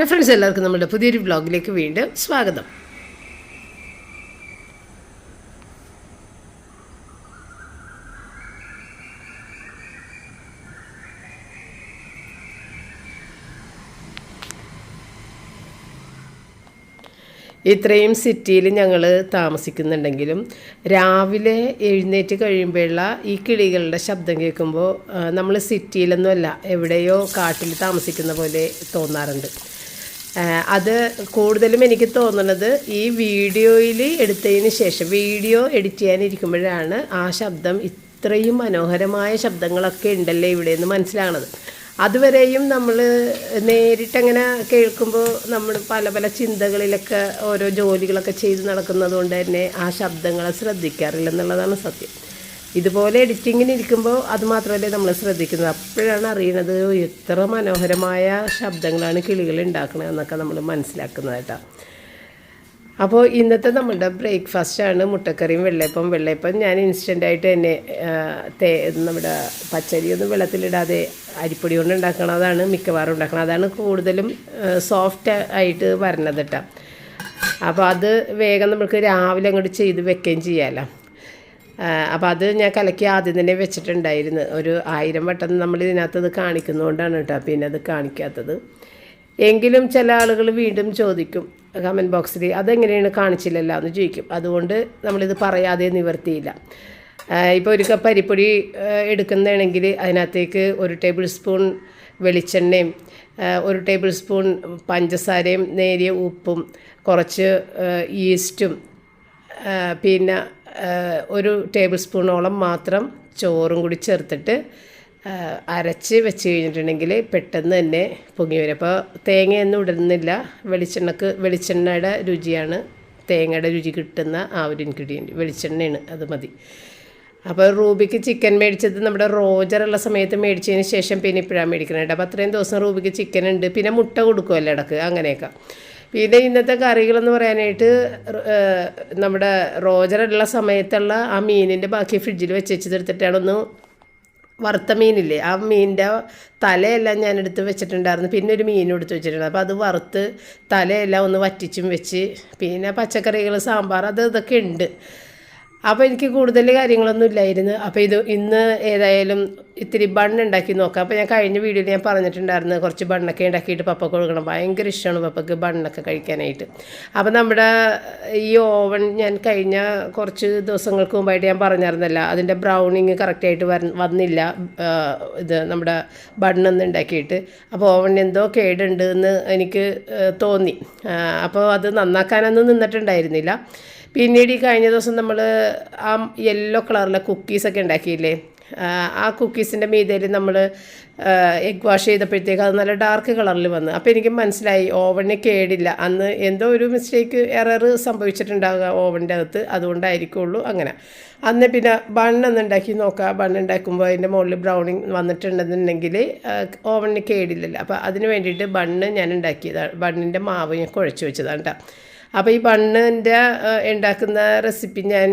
Hello friends എല്ലാവർക്കും നമ്മുടെ പുതിയൊരു വ്ളോഗിലേക്ക് വീണ്ടും സ്വാഗതം. ഇത്രയും സിറ്റിയിൽ ഞങ്ങൾ താമസിക്കുന്നുണ്ടെങ്കിലും രാവിലെ എഴുന്നേറ്റ് കഴിയുമ്പോഴുള്ള ഈ കിളികളുടെ ശബ്ദം കേൾക്കുമ്പോൾ നമ്മൾ സിറ്റിയിലൊന്നുമല്ല എവിടെയോ കാട്ടിൽ താമസിക്കുന്ന പോലെ തോന്നാറുണ്ട്. അത് കൂടുതലും എനിക്ക് തോന്നുന്നത് ഈ വീഡിയോയിൽ എടുത്തതിന് ശേഷം വീഡിയോ എഡിറ്റ് ചെയ്യാനിരിക്കുമ്പോഴാണ് ആ ശബ്ദം ഇത്രയും മനോഹരമായ ശബ്ദങ്ങളൊക്കെ ഉണ്ടല്ലേ ഇവിടെ എന്ന് മനസ്സിലാകണത് അതുവരെയും നമ്മൾ നേരിട്ടങ്ങനെ കേൾക്കുമ്പോൾ നമ്മൾ പല പല ചിന്തകളിലൊക്കെ ഓരോ ജോലികളൊക്കെ ചെയ്ത് നടക്കുന്നത് കൊണ്ട് തന്നെ ആ ശബ്ദങ്ങളെ ശ്രദ്ധിക്കാറില്ല എന്നുള്ളതാണ് സത്യം. ഇതുപോലെ എഡിറ്റിങ്ങിന് ഇരിക്കുമ്പോൾ അത് മാത്രമല്ലേ നമ്മൾ ശ്രദ്ധിക്കുന്നത്. അപ്പോഴാണ് അറിയണത് "ഓ, എത്ര മനോഹരമായ ശബ്ദങ്ങളാണ് കിളികൾ ഉണ്ടാക്കുന്നത് എന്നൊക്കെ നമ്മൾ മനസ്സിലാക്കുന്നത് കേട്ടോ അപ്പോൾ ഇന്നത്തെ നമ്മളുടെ ബ്രേക്ക്ഫാസ്റ്റാണ് മുട്ടക്കറിയും വെള്ളയപ്പം. വെള്ളയപ്പം ഞാൻ ഇൻസ്റ്റന്റായിട്ട് തന്നെ തേ നമ്മുടെ പച്ചരിയൊന്നും വെള്ളത്തിലിടാതെ അരിപ്പൊടി കൊണ്ട് ഉണ്ടാക്കണതാണ് മിക്കവാറും ഉണ്ടാക്കണം അതാണ് കൂടുതലും സോഫ്റ്റ് ആയിട്ട് വരണത് കേട്ടോ അപ്പോൾ അത് വേഗം നമുക്ക് രാവിലെ അങ്ങോട്ട് ചെയ്ത് വെക്കുകയും ചെയ്യാമല്ലോ അപ്പോൾ അത് ഞാൻ കലക്കി ആദ്യം തന്നെ വെച്ചിട്ടുണ്ടായിരുന്നു. ഒരു ആയിരം വട്ടം നമ്മൾ ഇതിനകത്ത് ഇത് കാണിക്കുന്നതുകൊണ്ടാണ് കേട്ടോ. പിന്നെ അത് കാണിക്കാത്തത്. എങ്കിലും ചില ആളുകൾ വീണ്ടും ചോദിക്കും കമന്റ് ബോക്സിൽ അതെങ്ങനെയാണ് കാണിച്ചില്ലല്ലോ? എന്ന് ചോദിക്കും. അതുകൊണ്ട് നമ്മളിത് പറയാതെ നിവർത്തിയില്ല. ഇപ്പോൾ ഒരു കപ്പ് അരിപ്പൊടി എടുക്കുന്നതാണെങ്കിൽ അതിനകത്തേക്ക് ഒരു ടേബിൾ സ്പൂൺ വെളിച്ചെണ്ണയും ഒരു ടേബിൾ സ്പൂൺ പഞ്ചസാരയും നേരിയ ഉപ്പും കുറച്ച് ഈസ്റ്റും പിന്നെ ഒരു ടേബിൾ സ്പൂണോളം മാത്രം ചോറും കൂടി ചേർത്തിട്ട് അരച്ച് വെച്ച് കഴിഞ്ഞിട്ടുണ്ടെങ്കിൽ പെട്ടെന്ന് തന്നെ പൊങ്ങി വരും. അപ്പോൾ തേങ്ങയൊന്നും ഇടുന്നില്ല. വെളിച്ചെണ്ണക്ക് വെളിച്ചെണ്ണയുടെ രുചിയാണ്. തേങ്ങയുടെ രുചി കിട്ടുന്ന ആ ഒരു ഇൻഗ്രീഡിയന്റ് വെളിച്ചെണ്ണയാണ് അത് മതി. അപ്പോൾ റൂബിക്ക് ചിക്കൻ മേടിച്ചത് നമ്മുടെ റോജറുള്ള സമയത്ത് മേടിച്ചതിന് ശേഷം പിന്നെ ഇപ്പോഴാണ് മേടിക്കുന്നത് അപ്പോൾ അത്രയും ദിവസം റൂബിക്ക് ചിക്കൻ ഉണ്ട്. പിന്നെ മുട്ട കൊടുക്കുമല്ലോ ഇടയ്ക്ക് അങ്ങനെയൊക്കെ. പിന്നെ ഇന്നത്തെ കറികളെന്ന് പറയാനായിട്ട് നമ്മുടെ റോജറുള്ള സമയത്തുള്ള ആ മീനിന്റെ ബാക്കി ഫ്രിഡ്ജിൽ വെച്ച് വെച്ചെടുത്തിട്ടാണ് ഒന്ന് വറുത്ത മീനില്ലേ ആ മീനിന്റെ തലയെല്ലാം ഞാൻ എടുത്ത് വെച്ചിട്ടുണ്ടായിരുന്നു. പിന്നെ ഒരു മീനും എടുത്ത് വെച്ചിട്ടുണ്ട്. അപ്പോൾ അത് വറുത്ത് തലയെല്ലാം ഒന്ന് വറ്റിച്ചും വെച്ച് പിന്നെ പച്ചക്കറികൾ സാമ്പാർ അത് ഇതൊക്കെ ഉണ്ട്. അപ്പോൾ എനിക്ക് കൂടുതൽ കാര്യങ്ങളൊന്നും ഇല്ലായിരുന്നു. അപ്പോൾ ഇത് ഇന്ന് ഏതായാലും ഇത്തിരി ബണ്ണ് ഉണ്ടാക്കി നോക്കാം. അപ്പോൾ ഞാൻ കഴിഞ്ഞ വീഡിയോയിൽ ഞാൻ പറഞ്ഞിട്ടുണ്ടായിരുന്നു കുറച്ച് ബണ്ണൊക്കെ ഉണ്ടാക്കിയിട്ട് പപ്പക്ക് കൊടുക്കണം. ഭയങ്കര ഇഷ്ടമാണ് പപ്പക്ക് ബണ്ണൊക്കെ കഴിക്കാനായിട്ട്. അപ്പോൾ നമ്മുടെ ഈ ഓവൻ ഞാൻ കഴിഞ്ഞ കുറച്ച് ദിവസങ്ങൾക്ക് മുമ്പായിട്ട് ഞാൻ പറഞ്ഞായിരുന്നല്ല അതിന്റെ ബ്രൗണിങ് കറക്റ്റായിട്ട് വര വന്നില്ല ഇത് നമ്മുടെ ബണ്ണൊന്നും ഉണ്ടാക്കിയിട്ട്. അപ്പോൾ ഓവൻ എന്തോ കേടുണ്ട് എന്ന് എനിക്ക് തോന്നി. അപ്പോൾ അത് നന്നാക്കാനൊന്നും നിന്നിട്ടുണ്ടായിരുന്നില്ല. പിന്നീട് ഈ കഴിഞ്ഞ ദിവസം നമ്മൾ ആ യെല്ലോ കളറിലെ കുക്കീസൊക്കെ ഉണ്ടാക്കിയില്ലേ? ആ, കുക്കീസിന്റെ മീതയിൽ നമ്മൾ എഗ് വാഷ് ചെയ്തപ്പോഴത്തേക്ക് അത് നല്ല ഡാർക്ക് കളറിൽ വന്നു. അപ്പോൾ എനിക്ക് മനസ്സിലായി ഓവണിന് കേടില്ല. അന്ന് എന്തോ ഒരു മിസ്റ്റേക്ക് എറർ സംഭവിച്ചിട്ടുണ്ടാവുക ഓവന്റെ അകത്ത്. അതുകൊണ്ടായിരിക്കുള്ളൂ അങ്ങനെ. അന്ന് പിന്നെ ബണ്ണൊന്ന് ഉണ്ടാക്കി നോക്കാം. ബണ്ണ് ഉണ്ടാക്കുമ്പോൾ അതിന്റെ മുകളിൽ ബ്രൗണിങ് വന്നിട്ടുണ്ടെന്നുണ്ടെങ്കിൽ ഓവണിന് കേടില്ലല്ലോ. അപ്പോൾ അതിന് വേണ്ടിയിട്ട് ബണ്ണ് ഞാൻ ഉണ്ടാക്കിയതാണ് ബണ്ണിന്റെ മാവ് ഞാൻ കുഴച്ച് വെച്ചതാണ് കേട്ടോ. അപ്പോൾ ഈ ബണ്ണിന്റെ ഉണ്ടാക്കുന്ന റെസിപ്പി ഞാൻ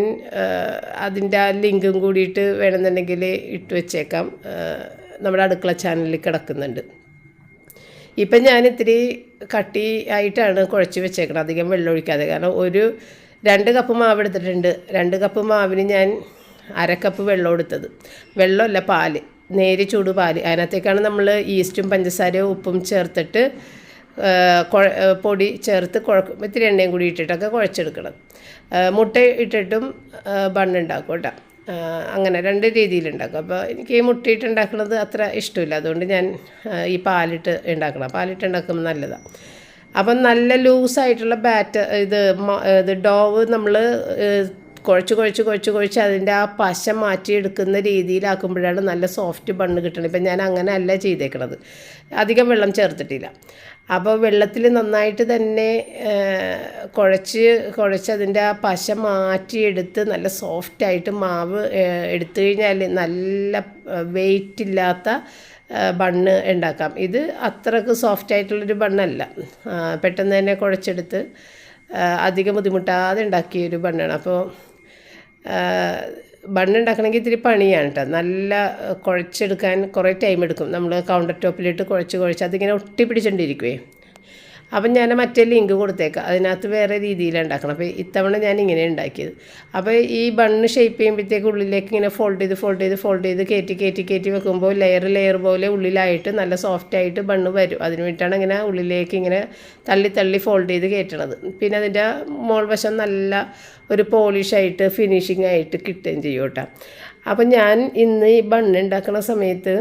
അതിന്റെ ആ ലിങ്കും കൂടിയിട്ട് വേണമെന്നുണ്ടെങ്കിൽ ഇട്ട് വെച്ചേക്കാം. നമ്മുടെ അടുക്കള ചാനലിൽ കിടക്കുന്നുണ്ട്. ഇപ്പം ഞാൻ ഇത്തിരി കട്ടി ആയിട്ടാണ് കുഴച്ച് വെച്ചേക്കണം അധികം വെള്ളമൊഴിക്കാതെ കാരണം ഒരു രണ്ട് കപ്പ് മാവ് എടുത്തിട്ടുണ്ട്. രണ്ട് കപ്പ് മാവിന് ഞാൻ അര കപ്പ് വെള്ളം എടുത്തത്. വെള്ളമല്ല പാൽ. നേരി ചൂട് പാൽ. അതിനകത്തേക്കാണ് നമ്മൾ ഈസ്റ്റും പഞ്ചസാരയും ഉപ്പും ചേർത്തിട്ട് പൊടി ചേർത്ത് കുഴക്കും ഇത്തിരി എണ്ണയും കൂടി ഇട്ടിട്ടൊക്കെ കുഴച്ചെടുക്കണം. മുട്ട ഇട്ടിട്ടും ബണ്ണുണ്ടാക്കും കേട്ടോ. അങ്ങനെ രണ്ട് രീതിയിലുണ്ടാക്കും അപ്പോൾ എനിക്ക് ഈ മുട്ടയിട്ട് ഉണ്ടാക്കുന്നത് അത്ര ഇഷ്ടമില്ല. അതുകൊണ്ട് ഞാൻ ഈ പാലിട്ട് ഉണ്ടാക്കണം. പാലിട്ട് ഉണ്ടാക്കുമ്പോൾ നല്ലതാണ് അപ്പം നല്ല ലൂസായിട്ടുള്ള ബാറ്റ് ഇത് ഇത് ഡോവ് നമ്മൾ കുഴച്ച് കുഴച്ച് കുഴച്ച് കുഴച്ച് അതിന്റെ ആ പശ മാറ്റിയെടുക്കുന്ന രീതിയിലാക്കുമ്പോഴാണ് നല്ല സോഫ്റ്റ് ബണ്ണ് കിട്ടുന്നത് ഇപ്പം ഞാൻ അങ്ങനെ അല്ല ചെയ്തേക്കണത്. അധികം വെള്ളം ചേർത്തിട്ടില്ല. അപ്പോൾ വെള്ളത്തിൽ നന്നായിട്ട് തന്നെ കുഴച്ച് കുഴച്ച് അതിന്റെ ആ പശ മാറ്റിയെടുത്ത് നല്ല സോഫ്റ്റായിട്ട് മാവ് എടുത്തു കഴിഞ്ഞാൽ നല്ല വെയിറ്റ് ഇല്ലാത്ത ബണ്ണ് ഉണ്ടാക്കാം. ഇത് അത്രയ്ക്ക് സോഫ്റ്റ് ആയിട്ടുള്ളൊരു ബണ്ണല്ല. പെട്ടെന്ന് തന്നെ കുഴച്ചെടുത്ത് അധികം ബുദ്ധിമുട്ടാതെ ഉണ്ടാക്കിയൊരു ബണ്ണാണ്. അപ്പോൾ ബണ്ണുണ്ടാക്കണമെങ്കിൽ ഇത്തിരി പണിയാണ് കേട്ടോ നല്ല കുഴച്ചെടുക്കാൻ കുറേ ടൈം എടുക്കും. നമ്മൾ കൗണ്ടർ ടോപ്പിലിട്ട് കുഴച്ച് കുഴച്ച് അതിങ്ങനെ ഒട്ടി പിടിച്ചുകൊണ്ടിരിക്കുവേ അപ്പം ഞാൻ മറ്റേ ലിങ്ക് കൊടുത്തേക്കാം. അതിനകത്ത് വേറെ രീതിയിലാണ് ഉണ്ടാക്കണം അപ്പോൾ ഇത്തവണ ഞാൻ ഇങ്ങനെ ഉണ്ടാക്കിയത്. അപ്പോൾ ഈ ബണ്ണ് ഷേപ്പ് ചെയ്യുമ്പോഴത്തേക്ക് ഉള്ളിലേക്ക് ഇങ്ങനെ ഫോൾഡ് ചെയ്ത് ഫോൾഡ് ചെയ്ത് ഫോൾഡ് ചെയ്ത് കയറ്റി കയറ്റി കയറ്റി വെക്കുമ്പോൾ ലെയർ ലെയർ പോലെ ഉള്ളിലായിട്ട് നല്ല സോഫ്റ്റ് ആയിട്ട് ബണ്ണ് വരും. അതിന് വേണ്ടിയിട്ടാണ് ഇങ്ങനെ ഉള്ളിലേക്ക് ഇങ്ങനെ തള്ളി തള്ളി ഫോൾഡ് ചെയ്ത് കയറ്റണത് പിന്നെ അതിന്റെ മോൾ വശം നല്ല ഒരു പോളിഷായിട്ട് ഫിനിഷിംഗ് ആയിട്ട് കിട്ടുകയും ചെയ്യും കേട്ടോ. അപ്പം ഞാൻ ഇന്ന് ഈ ബണ്ണ് ഉണ്ടാക്കുന്ന സമയത്ത്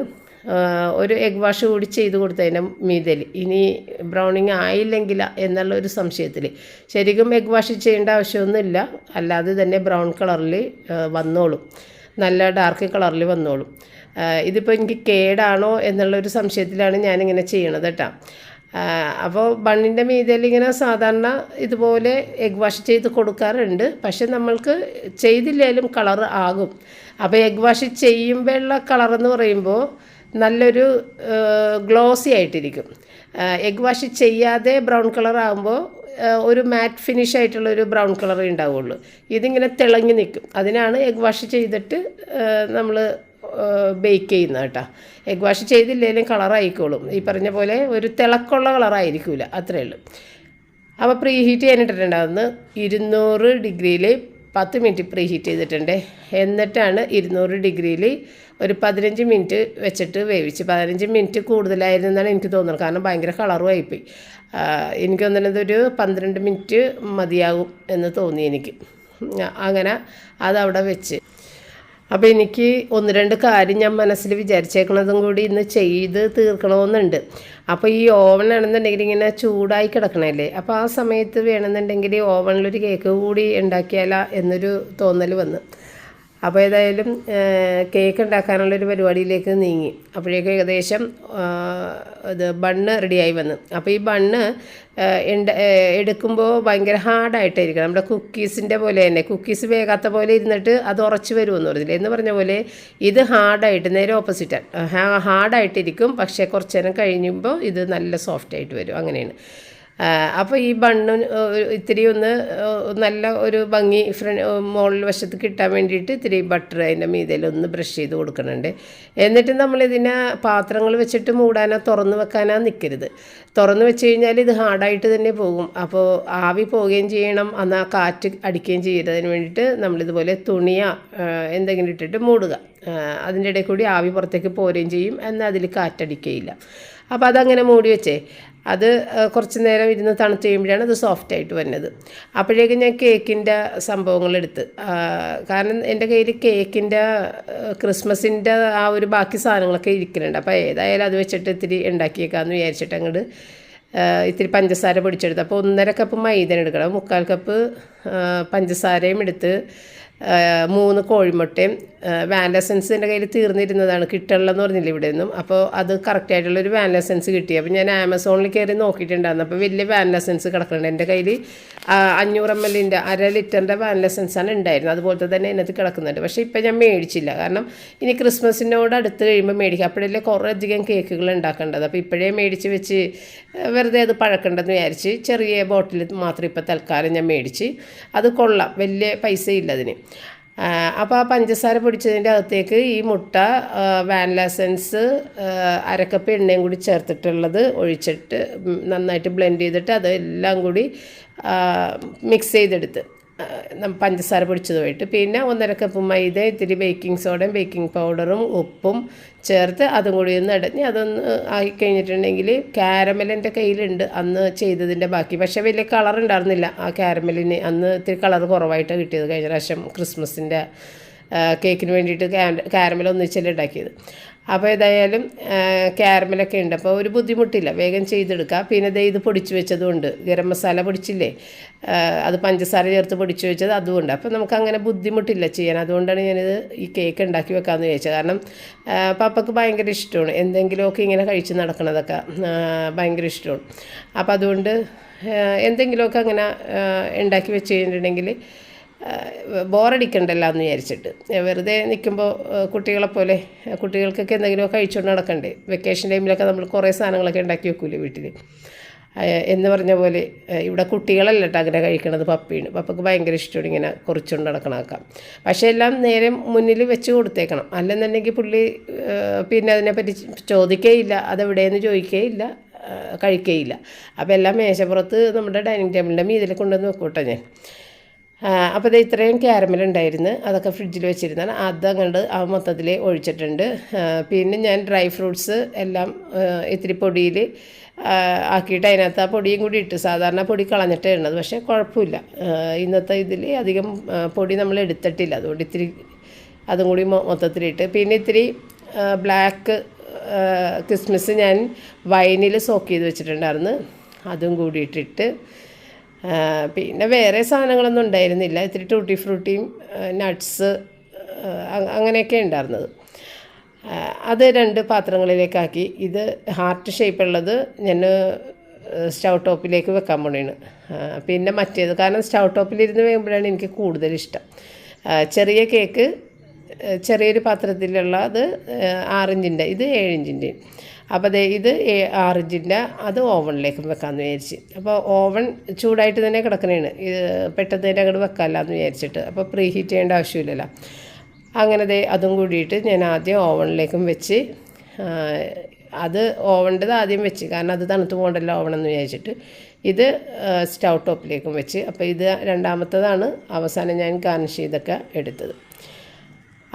ഒരു എഗ് വാഷ് കൂടി ചെയ്ത് കൊടുത്തതിന്റെ മീതൽ ഇനി ബ്രൗണിങ് ആയില്ലെങ്കിൽ എന്നുള്ള ഒരു സംശയത്തിൽ ശരിക്കും എഗ് വാഷ് ചെയ്യേണ്ട ആവശ്യമൊന്നുമില്ല. അല്ലാതെ തന്നെ ബ്രൗൺ കളറിൽ വന്നോളും. നല്ല ഡാർക്ക് കളറിൽ വന്നോളും. ഇതിപ്പോൾ എനിക്ക് കേടാണോ എന്നുള്ളൊരു സംശയത്തിലാണ് ഞാനിങ്ങനെ ചെയ്യണത് കേട്ടോ അപ്പോൾ ബണ്ണിന്റെ മീതയിൽ ഇങ്ങനെ സാധാരണ ഇതുപോലെ എഗ് വാഷ് ചെയ്ത് കൊടുക്കാറുണ്ട്. പക്ഷെ നമ്മൾക്ക് ചെയ്തില്ലെങ്കിലും കളർ ആകും. അപ്പോൾ എഗ് വാഷ് ചെയ്യുമ്പോഴുള്ള കളർ എന്ന് പറയുമ്പോൾ നല്ലൊരു ഗ്ലോസി ആയിട്ടിരിക്കും. എഗ് വാഷ് ചെയ്യാതെ ബ്രൗൺ കളർ ആകുമ്പോൾ ഒരു മാറ്റ് ഫിനിഷ് ആയിട്ടുള്ള ഒരു ബ്രൗൺ കളർ ഉണ്ടാവുള്ളൂ. ഇതിങ്ങനെ തിളങ്ങി നിൽക്കും അതിനാണ് എഗ് വാഷ് ചെയ്തിട്ട് നമ്മൾ ബേക്ക് ചെയ്യുന്നത് കേട്ടോ. എഗ് വാഷ് ചെയ്തില്ലെങ്കിലും കളറായിക്കോളും ഈ പറഞ്ഞ പോലെ ഒരു തിളക്കമുള്ള കളറായിരിക്കില്ല അത്രയേ ഉള്ളൂ. അപ്പോൾ പ്രീ ഹീറ്റ് ചെയ്യാനിട്ടിട്ടുണ്ടാകുന്ന ഇരുന്നൂറ് ഡിഗ്രിയിൽ പത്ത് മിനിറ്റ് പ്രീ ഹീറ്റ് ചെയ്തിട്ടുണ്ട്. എന്നിട്ടാണ് ഇരുന്നൂറ് ഡിഗ്രിയിൽ ഒരു പതിനഞ്ച് മിനിറ്റ് വെച്ചിട്ട് വേവിച്ച്. പതിനഞ്ച് മിനിറ്റ് കൂടുതലായിരുന്നു എന്നാണ് എനിക്ക് തോന്നുന്നത്. കാരണം ഭയങ്കര കളറും ആയിപ്പോയി എനിക്ക് തോന്നുന്നത് ഒരു പന്ത്രണ്ട് മിനിറ്റ് മതിയാകും എന്ന് തോന്നി എനിക്ക്. അങ്ങനെ അതവിടെ വെച്ച്. അപ്പോൾ എനിക്ക് ഒന്ന് രണ്ട് കാര്യം ഞാൻ മനസ്സിൽ വിചാരിച്ചേക്കണതും കൂടി ഇന്ന് ചെയ്ത് തീർക്കണമെന്നുണ്ട്. അപ്പോൾ ഈ ഓവൻ ആണെന്നുണ്ടെങ്കിൽ ഇങ്ങനെ ചൂടായി കിടക്കണല്ലേ? അപ്പോൾ ആ സമയത്ത് വേണമെന്നുണ്ടെങ്കിൽ ഓവനിലൊരു കേക്ക് കൂടി ഉണ്ടാക്കിയാലാ എന്നൊരു തോന്നൽ വന്നു. അപ്പോൾ ഏതായാലും കേക്ക് ഉണ്ടാക്കാനുള്ളൊരു പരിപാടിയിലേക്ക് നീങ്ങി. അപ്പോഴേക്കും ഏകദേശം ഇത് ബണ്ണ് റെഡിയായി വന്നു. അപ്പോൾ ഈ ബണ്ണ് എടുക്കുമ്പോൾ ഭയങ്കര ഹാർഡായിട്ടായിരിക്കും നമ്മുടെ കുക്കീസിന്റെ പോലെ തന്നെ കുക്കീസ് വേകാത്ത പോലെ ഇരുന്നിട്ട് അത് ഉറച്ച് വരുമെന്ന് പറഞ്ഞില്ല? എന്ന് പറഞ്ഞ പോലെ ഇത് ഹാർഡായിട്ട് നേരെ ഓപ്പോസിറ്റാണ് ഹാർഡായിട്ടിരിക്കും പക്ഷേ കുറച്ച് നേരം കഴിയുമ്പോൾ ഇത് നല്ല സോഫ്റ്റായിട്ട് വരും. അങ്ങനെയാണ്. അപ്പോൾ ഈ ബണ്ണ് ഇത്തിരി ഒന്ന് നല്ല ഒരു ഭംഗി ഫ്രണ്ട് മുകളിൽ വശത്ത് കിട്ടാൻ വേണ്ടിയിട്ട് ഇത്തിരി ബട്ടർ അതിന്റെ മീതയിൽ ഒന്ന് ബ്രഷ് ചെയ്ത് കൊടുക്കണുണ്ട്. എന്നിട്ട് നമ്മളിതിനെ പാത്രങ്ങൾ വെച്ചിട്ട് മൂടാനോ തുറന്ന് വെക്കാനോ നിൽക്കരുത്. തുറന്ന് വെച്ച് കഴിഞ്ഞാൽ ഇത് ഹാർഡായിട്ട് തന്നെ പോകും. അപ്പോൾ ആവി പോവുകയും ചെയ്യണം. എന്നാൽ കാറ്റ് അടിക്കുകയും ചെയ്യരുതിന് വേണ്ടിയിട്ട് നമ്മളിതുപോലെ തുണിയാ എന്തെങ്കിലും ഇട്ടിട്ട് മൂടുക. അതിന്റെ ഇടയിൽ കൂടി ആവി പുറത്തേക്ക് പോരുകയും ചെയ്യും. എന്നാൽ അതിൽ കാറ്റടിക്കുകയില്ല. അപ്പോൾ അതങ്ങനെ മൂടി വെച്ചേ. അത് കുറച്ച് നേരം ഇരുന്ന് തണുത്ത് കഴിയുമ്പോഴാണ് അത് സോഫ്റ്റ് ആയിട്ട് വരുന്നത്. അപ്പോഴേക്കും ഞാൻ കേക്കിന്റെ സംഭവങ്ങളെടുത്ത് കാരണം എന്റെ കയ്യിൽ കേക്കിന്റെ ക്രിസ്മസിന്റെ ആ ഒരു ബാക്കി സാധനങ്ങളൊക്കെ ഇരിക്കുന്നുണ്ട്. അപ്പോൾ ഏതായാലും അത് വെച്ചിട്ട് ഇത്തിരി ഉണ്ടാക്കിയേക്കാമെന്ന് വിചാരിച്ചിട്ട് അങ്ങോട്ട് ഇത്തിരി പഞ്ചസാര പൊടിച്ചെടുത്ത്. അപ്പോൾ ഒന്നര കപ്പ് മൈദന എടുക്കണം. മുക്കാൽ കപ്പ് പഞ്ചസാരയും എടുത്ത് മൂന്ന് കോഴിമുട്ടയും എന്റെ കയ്യിൽ തീർന്നിരുന്നതാണ്. കിട്ടണില്ലെന്ന് പറഞ്ഞില്ല ഇവിടെ നിന്നും അപ്പോൾ അത് കറക്റ്റായിട്ടുള്ളൊരു വാനില എസൻസ് കിട്ടി. അപ്പോൾ ഞാൻ ആമസോണിൽ കയറി നോക്കിയിട്ടുണ്ടായിരുന്നു. അപ്പോൾ വലിയ വാനില എസൻസ് കിടക്കുന്നുണ്ട്. എന്റെ കയ്യിൽ അഞ്ഞൂറ് എം എല്ലിന്റെ അര ലിറ്ററിന്റെ വാനില എസൻസാണ് ഉണ്ടായിരുന്നത്. അതുപോലത്തെ തന്നെ അതിനകത്ത് കിടക്കുന്നുണ്ട്. പക്ഷേ ഇപ്പം ഞാൻ മേടിച്ചില്ല. കാരണം ഇനി ക്രിസ്മസിനോട് അടുത്ത് കഴിയുമ്പോൾ മേടിക്കുക അപ്പോഴല്ലേ കുറേ അധികം കേക്കുകൾ ഉണ്ടാക്കേണ്ടത്. അപ്പോൾ ഇപ്പോഴേ മേടിച്ച് വെച്ച് വെറുതെ അത് പഴക്കണ്ടെന്ന് വിചാരിച്ച് ചെറിയ ബോട്ടിൽ മാത്രം ഇപ്പോൾ തൽക്കാലം ഞാൻ മേടിച്ച്. അത് കൊള്ളാം. വലിയ പൈസ ഇല്ല അതിന്. അപ്പോൾ ആ പഞ്ചസാര പൊടിച്ചതിന്റെ അകത്തേക്ക് ഈ മുട്ട വാനില എസൻസ് അരക്കപ്പ് എണ്ണയും കൂടി ചേർത്തിട്ടുള്ളത് ഒഴിച്ചിട്ട് നന്നായിട്ട് ബ്ലെൻഡ് ചെയ്തിട്ട് അതെല്ലാം കൂടി മിക്സ് ചെയ്തെടുത്ത്. പഞ്ചസാര പൊടിച്ചതുമായിട്ട്. പിന്നെ ഒന്നര കപ്പ് മൈദ ഇത്തിരി ബേക്കിംഗ് സോഡയും ബേക്കിംഗ് പൗഡറും ഉപ്പും ചേർത്ത് അതും കൂടി ഒന്ന് ഇടഞ്ഞ് അതൊന്ന് ആയി കഴിഞ്ഞിട്ടുണ്ടെങ്കിൽ എന്റെ കയ്യിലുണ്ട്. അന്ന് ചെയ്തതിന്റെ ബാക്കി. പക്ഷേ വലിയ കളർ ഉണ്ടായിരുന്നില്ല ആ കാരമലിന് അന്ന് ഇത്തിരി കളർ കുറവായിട്ടാണ് കിട്ടിയത് കഴിഞ്ഞ പ്രാവശ്യം ക്രിസ്മസിന്റെ കേക്കിന് വേണ്ടിയിട്ട് ക്യാരമൽ ഒന്നിച്ചല്ലേ ഉണ്ടാക്കിയത്. അപ്പോൾ ഏതായാലും ക്യാരമലൊക്കെ ഉണ്ട്. അപ്പോൾ ഒരു ബുദ്ധിമുട്ടില്ല. വേഗം ചെയ്തെടുക്കുക പിന്നെ ദേ ഇത് പൊടിച്ചു വെച്ചതുകൊണ്ട് ഗരം മസാല പൊടിച്ചില്ലേ? അത് പഞ്ചസാര ചേർത്ത് പൊടിച്ചു വെച്ചത് അതുകൊണ്ട് അപ്പോൾ നമുക്ക് അങ്ങനെ ബുദ്ധിമുട്ടില്ല ചെയ്യാൻ. അതുകൊണ്ടാണ് ഞാനിത് ഈ കേക്ക് ഉണ്ടാക്കി വെക്കാമെന്ന് ചോദിച്ചത് കാരണം പപ്പക്ക് ഭയങ്കര ഇഷ്ടമാണ്. എന്തെങ്കിലുമൊക്കെ ഇങ്ങനെ കഴിച്ച് നടക്കണതൊക്കെ ഭയങ്കര ഇഷ്ടമാണ്. അപ്പോൾ അതുകൊണ്ട് എന്തെങ്കിലുമൊക്കെ അങ്ങനെ ഉണ്ടാക്കി വെച്ച് കഴിഞ്ഞിട്ടുണ്ടെങ്കിൽ ബോറടിക്കണ്ടല്ലോ എന്ന് വിചാരിച്ചിട്ട്. വെറുതെ നിൽക്കുമ്പോൾ കുട്ടികളെ പോലെ കുട്ടികൾക്കൊക്കെ എന്തെങ്കിലുമൊക്കെ കഴിച്ചുകൊണ്ട് നടക്കണ്ടേ? വെക്കേഷൻ ടൈമിലൊക്കെ നമ്മൾ കുറേ സാധനങ്ങളൊക്കെ ഉണ്ടാക്കി വെക്കൂലേ വീട്ടിൽ എന്ന് പറഞ്ഞ പോലെ ഇവിടെ കുട്ടികളല്ല കേട്ടോ അങ്ങനെ കഴിക്കണത് പപ്പിയാണ് പപ്പക്ക് ഭയങ്കര ഇഷ്ടമാണ് ഇങ്ങനെ കുറിച്ചുകൊണ്ട് നടക്കണമൊക്കെ പക്ഷേ എല്ലാം നേരെ മുന്നിൽ വെച്ച് കൊടുത്തേക്കണം. അല്ലെന്നുണ്ടെങ്കിൽ പുള്ളി പിന്നെ അതിനെപ്പറ്റി ചോദിക്കേയില്ല. അതെവിടെയെന്ന് ചോദിക്കേയില്ല. കഴിക്കുകയില്ല അപ്പോൾ എല്ലാം മേശപ്പുറത്ത് നമ്മുടെ ഡൈനിങ് ടേബിളിന്റെ മീതിൽ കൊണ്ടുവന്ന് വെക്കൂട്ടോ ഞാൻ. അപ്പോൾ ഇത് ഇത്രയും ക്യാരമൽ ഉണ്ടായിരുന്നു. അതൊക്കെ ഫ്രിഡ്ജിൽ വെച്ചിരുന്നാണ് അതങ്ങോട്ട് ആ മൊത്തത്തിൽ ഒഴിച്ചിട്ടുണ്ട്. പിന്നെ ഞാൻ ഡ്രൈ ഫ്രൂട്ട്സ് എല്ലാം ഇത്തിരി പൊടിയിൽ ആക്കിയിട്ട് അതിനകത്ത് ആ പൊടിയും കൂടി ഇട്ട് സാധാരണ പൊടി കളഞ്ഞിട്ടേ ഇടുന്നത് പക്ഷേ കുഴപ്പമില്ല. ഇന്നത്തെ ഇതിൽ അധികം പൊടി നമ്മൾ എടുത്തിട്ടില്ല. അതുകൊണ്ട് ഇത്തിരി അതും കൂടി മൊത്തത്തിലിട്ട്. പിന്നെ ഇത്തിരി ബ്ലാക്ക് ക്രിസ്മസ് ഞാൻ വൈനിൽ സോക്ക് ചെയ്ത് വെച്ചിട്ടുണ്ടായിരുന്നു. അതും കൂടി ഇട്ടിട്ട് പിന്നെ വേറെ സാധനങ്ങളൊന്നും ഉണ്ടായിരുന്നില്ല. ഇത്തിരി ടൂട്ടി ഫ്രൂട്ടിയും നട്ട്സ് അങ്ങനെയൊക്കെ ഉണ്ടായിരുന്നത്. അത് രണ്ട് പാത്രങ്ങളിലേക്കാക്കി. ഇത് ഹാർട്ട് ഷേപ്പുള്ളത് ഞാൻ സ്റ്റൗ ടോപ്പിലേക്ക് വെക്കാൻ പോണേണ്. പിന്നെ മറ്റേത് കാരണം സ്റ്റൗ ടോപ്പിലിരുന്ന് വേകുമ്പോഴാണ് എനിക്ക് കൂടുതൽ ഇഷ്ടം. ചെറിയ കേക്ക് ചെറിയൊരു പാത്രത്തിലുള്ള അത് ആറിഞ്ചിന്റെ ഇത് ഏഴിഞ്ചിന്റെ അപ്പോൾ ദേ ഇത് ആറിഞ്ചിന്റെ അത് ഓവണിലേക്ക് വെക്കാമെന്ന് വിചാരിച്ച്. അപ്പോൾ ഓവൺ ചൂടായിട്ട് തന്നെ കിടക്കണേണ്. ഇത് പെട്ടെന്ന് തന്നെ അങ്ങോട്ട് വെക്കാമല്ലോ എന്ന് വിചാരിച്ചിട്ട്. അപ്പോൾ പ്രീ ഹീറ്റ് ചെയ്യേണ്ട ആവശ്യമില്ലല്ലോ. അങ്ങനെ ദേ അതും കൂടിയിട്ട് ഞാൻ ആദ്യം ഓവണിലേക്കും വെച്ച് അത് ഓവന്റെത് ആദ്യം വെച്ച്. കാരണം അത് തണുത്ത് പോകണ്ടല്ലോ ഓവണമെന്ന് വിചാരിച്ചിട്ട്. ഇത് സ്റ്റൗ ടോപ്പിലേക്കും വെച്ച്. അപ്പോൾ ഇത് രണ്ടാമത്തതാണ് അവസാനം ഞാൻ ഗാർണിഷ് ചെയ്തൊക്കെ എടുത്തത്.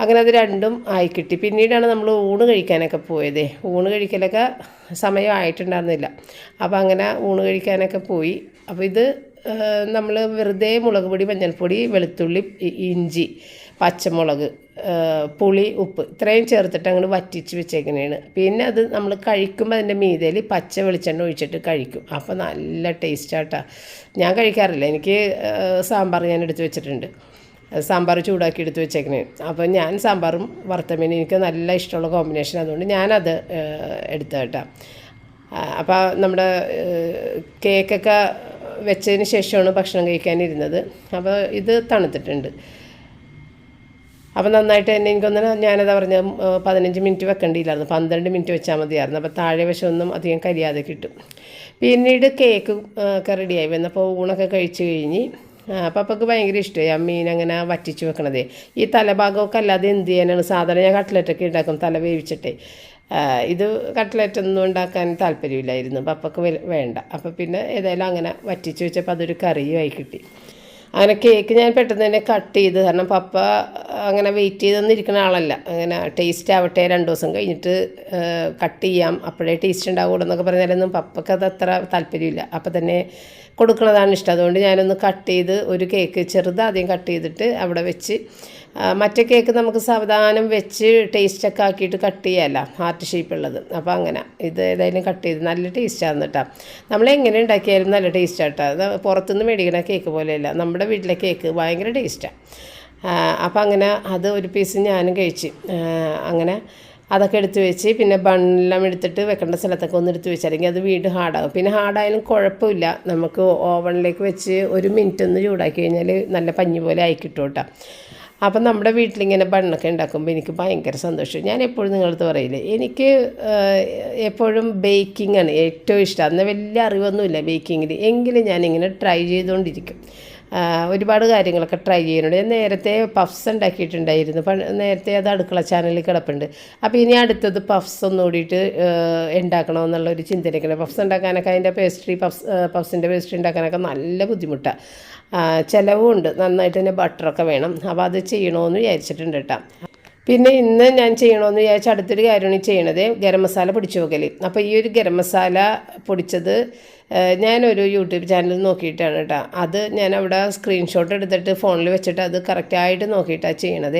അങ്ങനെ അത് രണ്ടും ആയി കിട്ടി. പിന്നീടാണ് നമ്മൾ ഊണ് കഴിക്കാനൊക്കെ പോയത്. ഊണ് കഴിക്കലൊക്കെ സമയമായിട്ടുണ്ടായിരുന്നില്ല. അപ്പോൾ അങ്ങനെ ഊണ് കഴിക്കാനൊക്കെ പോയി. അപ്പോൾ ഇത് നമ്മൾ വെറുതെ മുളക് പൊടി മഞ്ഞൾപ്പൊടി വെളുത്തുള്ളി ഇഞ്ചി പച്ചമുളക് പുളി ഉപ്പ് ഇത്രയും ചേർത്തിട്ട് അങ്ങോട്ട് വറ്റിച്ച് വെച്ചേക്കണേണ്. പിന്നെ അത് നമ്മൾ കഴിക്കുമ്പോൾ അതിന്റെ മീതയിൽ പച്ച വെളിച്ചെണ്ണ ഒഴിച്ചിട്ട് കഴിക്കും. അപ്പോൾ നല്ല ടേസ്റ്റാട്ടാ. ഞാൻ കഴിക്കാറില്ല. എനിക്ക് സാമ്പാർ ഞാൻ എടുത്ത് വെച്ചിട്ടുണ്ട്. സാമ്പാർ ചൂടാക്കി എടുത്ത് വെച്ചേക്കണേ. അപ്പോൾ ഞാൻ സാമ്പാറും വറുത്തമീനും എനിക്ക് നല്ല ഇഷ്ടമുള്ള കോമ്പിനേഷൻ അതുകൊണ്ട് ഞാനത് എടുത്ത കേട്ടോ അപ്പോൾ നമ്മുടെ കേക്കൊക്കെ വെച്ചതിന് ശേഷമാണ് ഭക്ഷണം കഴിക്കാനിരുന്നത്. അപ്പോൾ ഇത് തണുത്തിട്ടുണ്ട്. അപ്പോൾ നന്നായിട്ട് തന്നെ എനിക്കൊന്നും ഞാനതാ പറഞ്ഞ പതിനഞ്ച് മിനിറ്റ് വെക്കേണ്ടിയില്ലായിരുന്നു പന്ത്രണ്ട് മിനിറ്റ് വെച്ചാൽ മതിയായിരുന്നു. അപ്പോൾ താഴെ വശമൊന്നും അധികം കരിയാതെ കിട്ടും. പിന്നീട് കേക്ക് ഒക്കെ റെഡിയായി വന്നപ്പോൾ ഊണൊക്കെ കഴിച്ച് കഴിഞ്ഞ് പപ്പക്ക് ഭയങ്കര ഇഷ്ടമായി ആ മീൻ അങ്ങനെ വറ്റിച്ച് വെക്കണതേ. ഈ തലഭാഗമൊക്കെ അല്ലാതെ എന്ത് ചെയ്യാനാണ്? സാധാരണ ഞാൻ കട്ട്ലറ്റൊക്കെ ഉണ്ടാക്കും തല വേവിച്ചിട്ടേ. ഇത് കട്ട്ലറ്റൊന്നും ഉണ്ടാക്കാൻ താല്പര്യമില്ലായിരുന്നു. പപ്പക്ക് വേണ്ട. അപ്പോൾ പിന്നെ ഏതായാലും അങ്ങനെ വറ്റിച്ച് വെച്ചപ്പോൾ അതൊരു കറിയുമായി കിട്ടി. അങ്ങനെ കേക്ക് ഞാൻ പെട്ടെന്ന് തന്നെ കട്ട് ചെയ്ത് കാരണം പപ്പ അങ്ങനെ വെയിറ്റ് ചെയ്തൊന്നും ഇരിക്കുന്ന ആളല്ല. അങ്ങനെ ടേസ്റ്റ് ആവട്ടെ രണ്ട് ദിവസം കഴിഞ്ഞിട്ട് കട്ട് ചെയ്യാം. അപ്പോഴേ ടേസ്റ്റ് ഉണ്ടാവുള്ളൂ എന്നൊക്കെ പറഞ്ഞാലൊന്നും പപ്പക്ക് അത് അത്ര താല്പര്യമില്ല. അപ്പം തന്നെ കൊടുക്കുന്നതാണ് ഇഷ്ടം. അതുകൊണ്ട് ഞാനൊന്ന് കട്ട് ചെയ്ത് ഒരു കേക്ക് ചെറുതാദ്യം കട്ട് ചെയ്തിട്ട് അവിടെ വെച്ച് മറ്റേ കേക്ക് നമുക്ക് സാവധാനം വെച്ച് ടേസ്റ്റൊക്കെ ആക്കിയിട്ട് കട്ട് ചെയ്യാമല്ലോ ഹാർട്ട് ഷേപ്പുള്ളത് അപ്പോൾ അങ്ങനെ. ഇത് ഏതായാലും കട്ട് ചെയ്ത് നല്ല ടേസ്റ്റാണ് കേട്ടോ നമ്മൾ എങ്ങനെ ഉണ്ടാക്കിയാലും നല്ല ടേസ്റ്റ് ആട്ടോ അത് പുറത്തുനിന്ന് മേടിക്കുന്ന കേക്ക് പോലെയല്ല. നമ്മുടെ വീട്ടിലെ കേക്ക് ഭയങ്കര ടേസ്റ്റാണ് അപ്പോൾ അങ്ങനെ അത് ഒരു പീസ് ഞാനും കഴിച്ച്. അങ്ങനെ അതൊക്കെ എടുത്ത് വെച്ച് പിന്നെ ബണ്ണെല്ലാം എടുത്തിട്ട് വെക്കേണ്ട സ്ഥലത്തൊക്കെ ഒന്ന് എടുത്ത് വെച്ച്. അല്ലെങ്കിൽ അത് വീണ്ടും ഹാർഡാകും പിന്നെ ഹാർഡായാലും കുഴപ്പമില്ല. നമുക്ക് ഓവണിലേക്ക് വെച്ച് ഒരു മിനിറ്റ് ഒന്ന് ചൂടാക്കി കഴിഞ്ഞാൽ നല്ല പഞ്ഞി പോലെ ആയി കിട്ടും കേട്ടോ അപ്പം നമ്മുടെ വീട്ടിലിങ്ങനെ ബണ്ണൊക്കെ ഉണ്ടാക്കുമ്പോൾ എനിക്ക് ഭയങ്കര സന്തോഷം. ഞാൻ എപ്പോഴും നിങ്ങളടുത്ത് പറയില്ലേ എനിക്ക് എപ്പോഴും ബേക്കിംഗ് ആണ് ഏറ്റവും ഇഷ്ടം. അന്ന് വലിയ അറിവൊന്നുമില്ല ബേക്കിങ്ങിൽ എങ്കിലും ഞാനിങ്ങനെ ട്രൈ ചെയ്തുകൊണ്ടിരിക്കും. ഒരുപാട് കാര്യങ്ങളൊക്കെ ട്രൈ ചെയ്യുന്നുണ്ട്. ഞാൻ നേരത്തെ പഫ്സ് ഉണ്ടാക്കിയിട്ടുണ്ടായിരുന്നു. നേരത്തെ അത് അടുക്കള ചാനലിൽ കിടപ്പുണ്ട്. അപ്പോൾ ഇനി അടുത്തത് പഫ്സ് ഒന്നും കൂടിയിട്ട് ഉണ്ടാക്കണമെന്നുള്ള ഒരു ചിന്തയിലേക്കാണ് പഫ്സ് ഉണ്ടാക്കാനൊക്കെ അതിന്റെ പേസ്ട്രി പഫ്സ് പഫ്സിന്റെ പേസ്ട്രി ഉണ്ടാക്കാനൊക്കെ നല്ല ബുദ്ധിമുട്ടാണ് ചിലവുമുണ്ട് നന്നായിട്ട് തന്നെ ബട്ടറൊക്കെ വേണം. അപ്പോൾ അത് ചെയ്യണമെന്ന് വിചാരിച്ചിട്ടുണ്ട് കേട്ടോ പിന്നെ ഇന്ന് ഞാൻ ചെയ്യണമെന്ന് വിചാരിച്ച അടുത്തൊരു കാര്യമാണ് ചെയ്യണത് ഗരം മസാല പൊടിച്ചു വെക്കൽ അപ്പോൾ ഈ ഒരു ഗരം മസാല പൊടിച്ചത് ഞാനൊരു യൂട്യൂബ് ചാനൽ നോക്കിയിട്ടാണ് കേട്ടോ. അത് ഞാൻ അവിടെ സ്ക്രീൻഷോട്ട് എടുത്തിട്ട് ഫോണിൽ വെച്ചിട്ട് അത് കറക്റ്റായിട്ട് നോക്കിയിട്ടാണ് ചെയ്യണത്.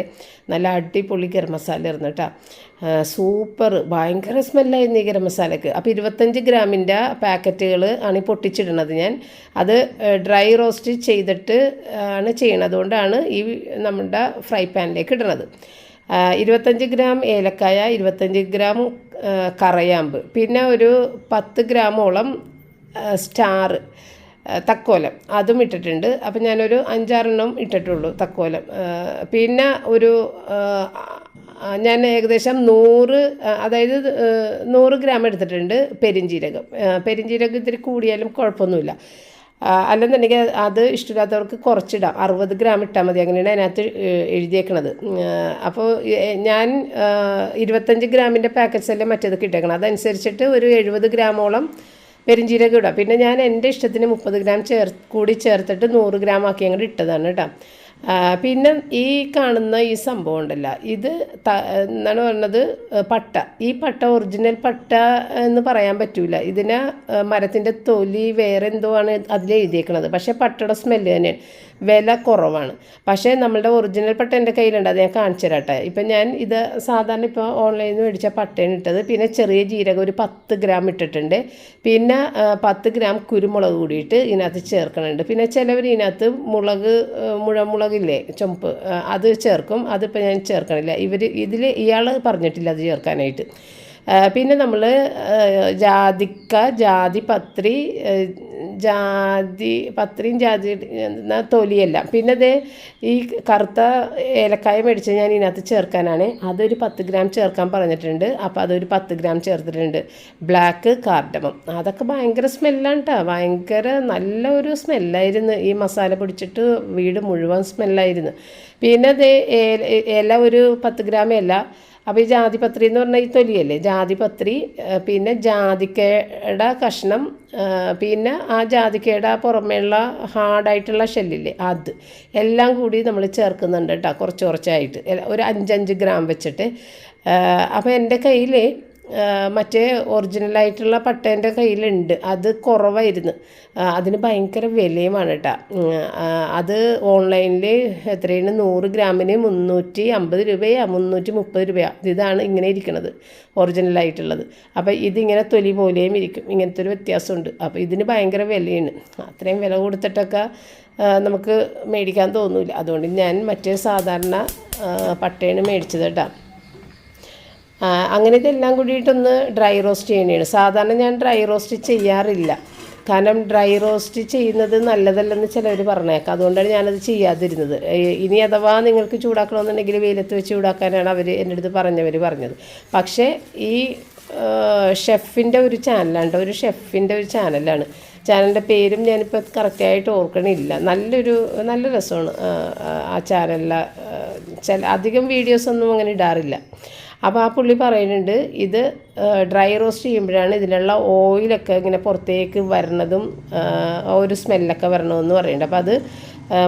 നല്ല അടിപൊളി ഗരം മസാല ഇരുന്നു കേട്ടോ. സൂപ്പർ. ഭയങ്കര സ്മെല്ലായിരുന്നു ഈ ഗരം മസാലയ്ക്ക് അപ്പോൾ ഇരുപത്തഞ്ച് ഗ്രാമിന്റെ പാക്കറ്റുകൾ ആണ് പൊട്ടിച്ചിടുന്നത് ഞാൻ. അത് ഡ്രൈ റോസ്റ്റ് ചെയ്തിട്ട് ആണ് ചെയ്യണത്. അതുകൊണ്ടാണ് ഈ നമ്മുടെ ഫ്രൈ പാനിലേക്ക് ഇടുന്നത് ആ, ഇരുപത്തഞ്ച് ഗ്രാം ഏലക്കായ ഇരുപത്തഞ്ച് ഗ്രാം കറയാമ്പ്. പിന്നെ ഒരു പത്ത് ഗ്രാമോളം സ്റ്റാർ തക്കോലം. അതും ഇട്ടിട്ടുണ്ട്. അപ്പം ഞാനൊരു അഞ്ചാറെണ്ണം ഇട്ടിട്ടുള്ളൂ തക്കോലം. പിന്നെ ഒരു ഞാൻ ഏകദേശം നൂറ് അതായത് നൂറ് ഗ്രാം എടുത്തിട്ടുണ്ട് പെരിഞ്ജീരകം പെരിഞ്ജീരകം ഇത്തിരി കൂടിയാലും കുഴപ്പമൊന്നുമില്ല. അല്ലെന്നുണ്ടെങ്കിൽ അത് ഇഷ്ടമില്ലാത്തവർക്ക് കുറച്ചിടാം. അറുപത് ഗ്രാം ഇട്ടാൽ മതി. അങ്ങനെയാണ് അതിനകത്ത് എഴുതിയേക്കണത്. അപ്പോൾ ഞാൻ ഇരുപത്തഞ്ച് ഗ്രാമിന്റെ പാക്കറ്റ്സ് എല്ലാം മറ്റേതൊക്കെ ഇട്ടേക്കണം അതനുസരിച്ചിട്ട് ഒരു എഴുപത് ഗ്രാമോളം പെരിഞ്ചീരകം ഇടാം. പിന്നെ ഞാൻ എന്റെ ഇഷ്ടത്തിന് മുപ്പത് ഗ്രാം ചേർ കൂടി ചേർത്തിട്ട് നൂറ് ഗ്രാം ആക്കി അങ്ങോട്ട് ഇട്ടതാണ് കേട്ടോ. പിന്നെ ഈ കാണുന്ന ഈ സംഭവം ഉണ്ടല്ല. ഇത് എന്താണ് പറഞ്ഞത്? പട്ട. ഈ പട്ട ഒറിജിനൽ പട്ട എന്ന് പറയാൻ പറ്റൂല. ഇതിനെ മരത്തിന്റെ തൊലി വേറെ എന്തോ ആണ് അതിൽ പക്ഷേ പട്ടയുടെ സ്മെല്ല് തന്നെയാണ്. വില കുറവാണ്. പക്ഷേ നമ്മളുടെ ഒറിജിനൽ പട്ട എന്റെ കയ്യിലുണ്ട്. അത് ഞാൻ കാണിച്ചു തരാട്ടെ ഇപ്പം ഞാൻ ഇത് സാധാരണ ഇപ്പോൾ ഓൺലൈനിൽ നിന്ന് മേടിച്ച പട്ടയാണ് ഇട്ടത്. പിന്നെ ചെറിയ ജീരകം ഒരു പത്ത് ഗ്രാം ഇട്ടിട്ടുണ്ട്. പിന്നെ പത്ത് ഗ്രാം കുരുമുളക് കൂടിയിട്ട് ഇതിനകത്ത് ചേർക്കണുണ്ട്. പിന്നെ ചിലവർ ഇതിനകത്ത് മുളക് മുഴമുളകില്ലേ ചുമപ്പ് അത് ചേർക്കും. അതിപ്പോൾ ഞാൻ ചേർക്കണില്ല. ഇവർ ഇതിൽ ഇയാൾ പറഞ്ഞിട്ടില്ല അത് ചേർക്കാനായിട്ട്. പിന്നെ നമ്മൾ ജാതിക്ക ജാതി പത്രി ജാതി പത്രിയും ജാതി എന്നാൽ തൊലിയെല്ലാം. പിന്നെ അത് ഈ കറുത്ത ഏലക്കായ മേടിച്ച് ഞാൻ ഇതിനകത്ത് ചേർക്കാനാണ്. അതൊരു പത്ത് ഗ്രാം ചേർക്കാൻ പറഞ്ഞിട്ടുണ്ട്. അപ്പോൾ അതൊരു പത്ത് ഗ്രാം ചേർത്തിട്ടുണ്ട്. Black cardamom. അതൊക്കെ ഭയങ്കര സ്മെല്ലാണ് കേട്ടോ ഭയങ്കര നല്ല ഒരു സ്മെല്ലായിരുന്നു. ഈ മസാല പൊടിച്ചിട്ട് വീട് മുഴുവൻ സ്മെല്ലായിരുന്നു. പിന്നെ അത് ഇല ഒരു പത്ത് ഗ്രാം ഇല. അപ്പോൾ ഈ ജാതിപത്രി എന്ന് പറഞ്ഞാൽ ഈ തൊലിയല്ലേ? ജാതിപത്രി പിന്നെ ജാതിക്കയുടെ കഷ്ണം പിന്നെ ആ ജാതിക്കയുടെ പുറമേയുള്ള ഹാർഡായിട്ടുള്ള ഷെല്ലില്ലേ അത് എല്ലാം കൂടി നമ്മൾ ചേർക്കുന്നുണ്ട് കേട്ടോ കുറച്ച് കുറച്ചായിട്ട്. ഒരു അഞ്ചഞ്ച് ഗ്രാം വെച്ചിട്ട്. അപ്പോൾ എന്റെ കയ്യിൽ മറ്റേ ഒറിജിനലായിട്ടുള്ള പട്ടേന്റെ കയ്യിലുണ്ട്. അത് കുറവായിരുന്നു. അതിന് ഭയങ്കര വിലയുമാണ് കേട്ടോ അത് ഓൺലൈനിൽ എത്രയാണ്? നൂറ് ഗ്രാമിന് മുന്നൂറ്റി അമ്പത് രൂപയാ മുന്നൂറ്റി മുപ്പത് രൂപയാ. ഇതാണ് ഇങ്ങനെ ഇരിക്കുന്നത് ഒറിജിനലായിട്ടുള്ളത് അപ്പോൾ ഇതിങ്ങനെ തൊലി പോലെയും ഇരിക്കും. ഇങ്ങനത്തെ ഒരു വ്യത്യാസമുണ്ട്. അപ്പോൾ ഇതിന് ഭയങ്കര വിലയാണ്. അത്രയും വില കൊടുത്തിട്ടൊക്കെ നമുക്ക് മേടിക്കാൻ തോന്നില്ല അതുകൊണ്ട് ഞാൻ മറ്റേ സാധാരണ പട്ടയാണ് മേടിച്ചത് കേട്ടോ അങ്ങനെ ഇതെല്ലാം കൂടിയിട്ടൊന്ന് ഡ്രൈ റോസ്റ്റ് ചെയ്യണതാണ് സാധാരണ ഞാൻ ഡ്രൈ റോസ്റ്റ് ചെയ്യാറില്ല. കാരണം ഡ്രൈ റോസ്റ്റ് ചെയ്യുന്നത് നല്ലതല്ലെന്ന് ചിലവർ പറഞ്ഞേക്കാം. അതുകൊണ്ടാണ് ഞാനത് ചെയ്യാതിരുന്നത്. ഇനി അഥവാ നിങ്ങൾക്ക് ചൂടാക്കണമെന്നുണ്ടെങ്കിൽ വെയിലത്ത് വെച്ച് ചൂടാക്കാനാണ് അവർ എന്റെ അടുത്ത് പറഞ്ഞവർ പറഞ്ഞത്. പക്ഷേ ഈ ഷെഫിന്റെ ഒരു ചാനലാണ് ഒരു ഷെഫിന്റെ ഒരു ചാനലാണ്. ചാനലിന്റെ പേരും ഞാനിപ്പോൾ കറക്റ്റായിട്ട് ഓർക്കണില്ല. നല്ലൊരു നല്ല രസമാണ് ആ ചാനലിലെ ചില അധികം വീഡിയോസൊന്നും അങ്ങനെ ഇടാറില്ല. അപ്പോൾ ആ പുള്ളി പറയുന്നുണ്ട് ഇത് ഡ്രൈ റോസ്റ്റ് ചെയ്യുമ്പോഴാണ് ഇതിലുള്ള ഓയിലൊക്കെ ഇങ്ങനെ പുറത്തേക്ക് വരണതും ഒരു സ്മെല്ലൊക്കെ വരണമെന്ന് പറയുന്നുണ്ട്. അപ്പോൾ അത്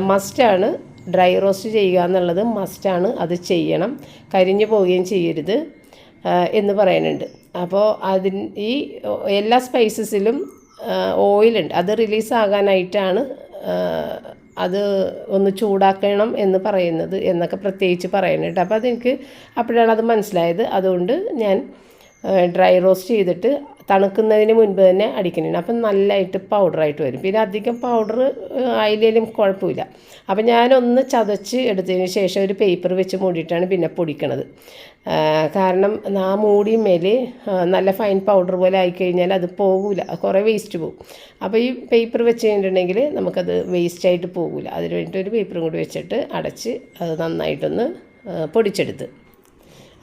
മസ്റ്റാണ് ഡ്രൈ റോസ്റ്റ് ചെയ്യുക എന്നുള്ളത് മസ്റ്റാണ് അത് ചെയ്യണം. കരിഞ്ഞു പോവുകയും ചെയ്യരുത് എന്ന് പറയുന്നുണ്ട്. അപ്പോൾ അതിൻ ഈ എല്ലാ സ്പൈസസിലും ഓയിലുണ്ട് അത് റിലീസാകാനായിട്ടാണ് അത് ഒന്ന് ചൂടാക്കണം എന്ന് പറയുന്നത് എന്നൊക്കെ പ്രത്യേകിച്ച് പറയുന്നുണ്ട് അപ്പോൾ അതെനിക്ക് അപ്പോഴാണ് അത് മനസ്സിലായത്. അതുകൊണ്ട് ഞാൻ ഡ്രൈ റോസ്റ്റ് ചെയ്തിട്ട് തണുക്കുന്നതിന് മുൻപ് തന്നെ അടിക്കുന്നുണ്ട്. അപ്പം നല്ലതായിട്ട് പൗഡറായിട്ട് വരും. പിന്നെ അധികം പൗഡർ ആയില്ലേലും കുഴപ്പമില്ല. അപ്പം ഞാനൊന്ന് ചതച്ച് എടുത്തതിന് ശേഷം ഒരു പേപ്പർ വെച്ച് മൂടിയിട്ടാണ് പിന്നെ പൊടിക്കണത്. കാരണം ആ മൂടിയും മേൽ നല്ല ഫൈൻ പൗഡർ പോലെ ആയിക്കഴിഞ്ഞാൽ അത് പോകില്ല കുറേ വേസ്റ്റ് പോകും. അപ്പോൾ ഈ പേപ്പർ വെച്ച് കഴിഞ്ഞിട്ടുണ്ടെങ്കിൽ നമുക്കത് വേസ്റ്റായിട്ട് പോകില്ല അതിന് വേണ്ടിയിട്ട് ഒരു പേപ്പറും കൂടി വെച്ചിട്ട് അടച്ച് അത് നന്നായിട്ടൊന്ന് പൊടിച്ചെടുത്ത്.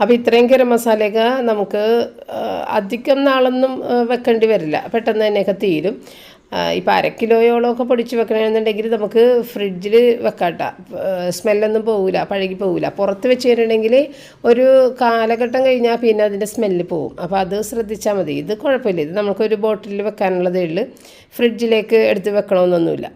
അപ്പോൾ ഇത്രയും ഗരം മസാലയൊക്കെ നമുക്ക് അധികം നാളൊന്നും വെക്കേണ്ടി വരില്ല. പെട്ടെന്ന് തന്നെയൊക്കെ തീരും. ഇപ്പോൾ അര കിലോയോളമൊക്കെ പൊടിച്ച് വെക്കണമെന്നുണ്ടെങ്കിൽ നമുക്ക് ഫ്രിഡ്ജിൽ വെക്കാട്ട. സ്മെല്ലൊന്നും പോകില്ല പഴകി പോകില്ല പുറത്ത് വെച്ച് കഴിഞ്ഞിട്ടുണ്ടെങ്കിൽ ഒരു കാലഘട്ടം കഴിഞ്ഞാൽ പിന്നെ അതിന്റെ സ്മെല്ല് പോവും. അപ്പോൾ അത് ശ്രദ്ധിച്ചാൽ മതി. ഇത് കുഴപ്പമില്ല. ഇത് നമുക്കൊരു ബോട്ടിലിൽ വെക്കാനുള്ളതേ ഉള്ളൂ. ഫ്രിഡ്ജിലേക്ക് എടുത്ത് വെക്കണമെന്നൊന്നുമില്ല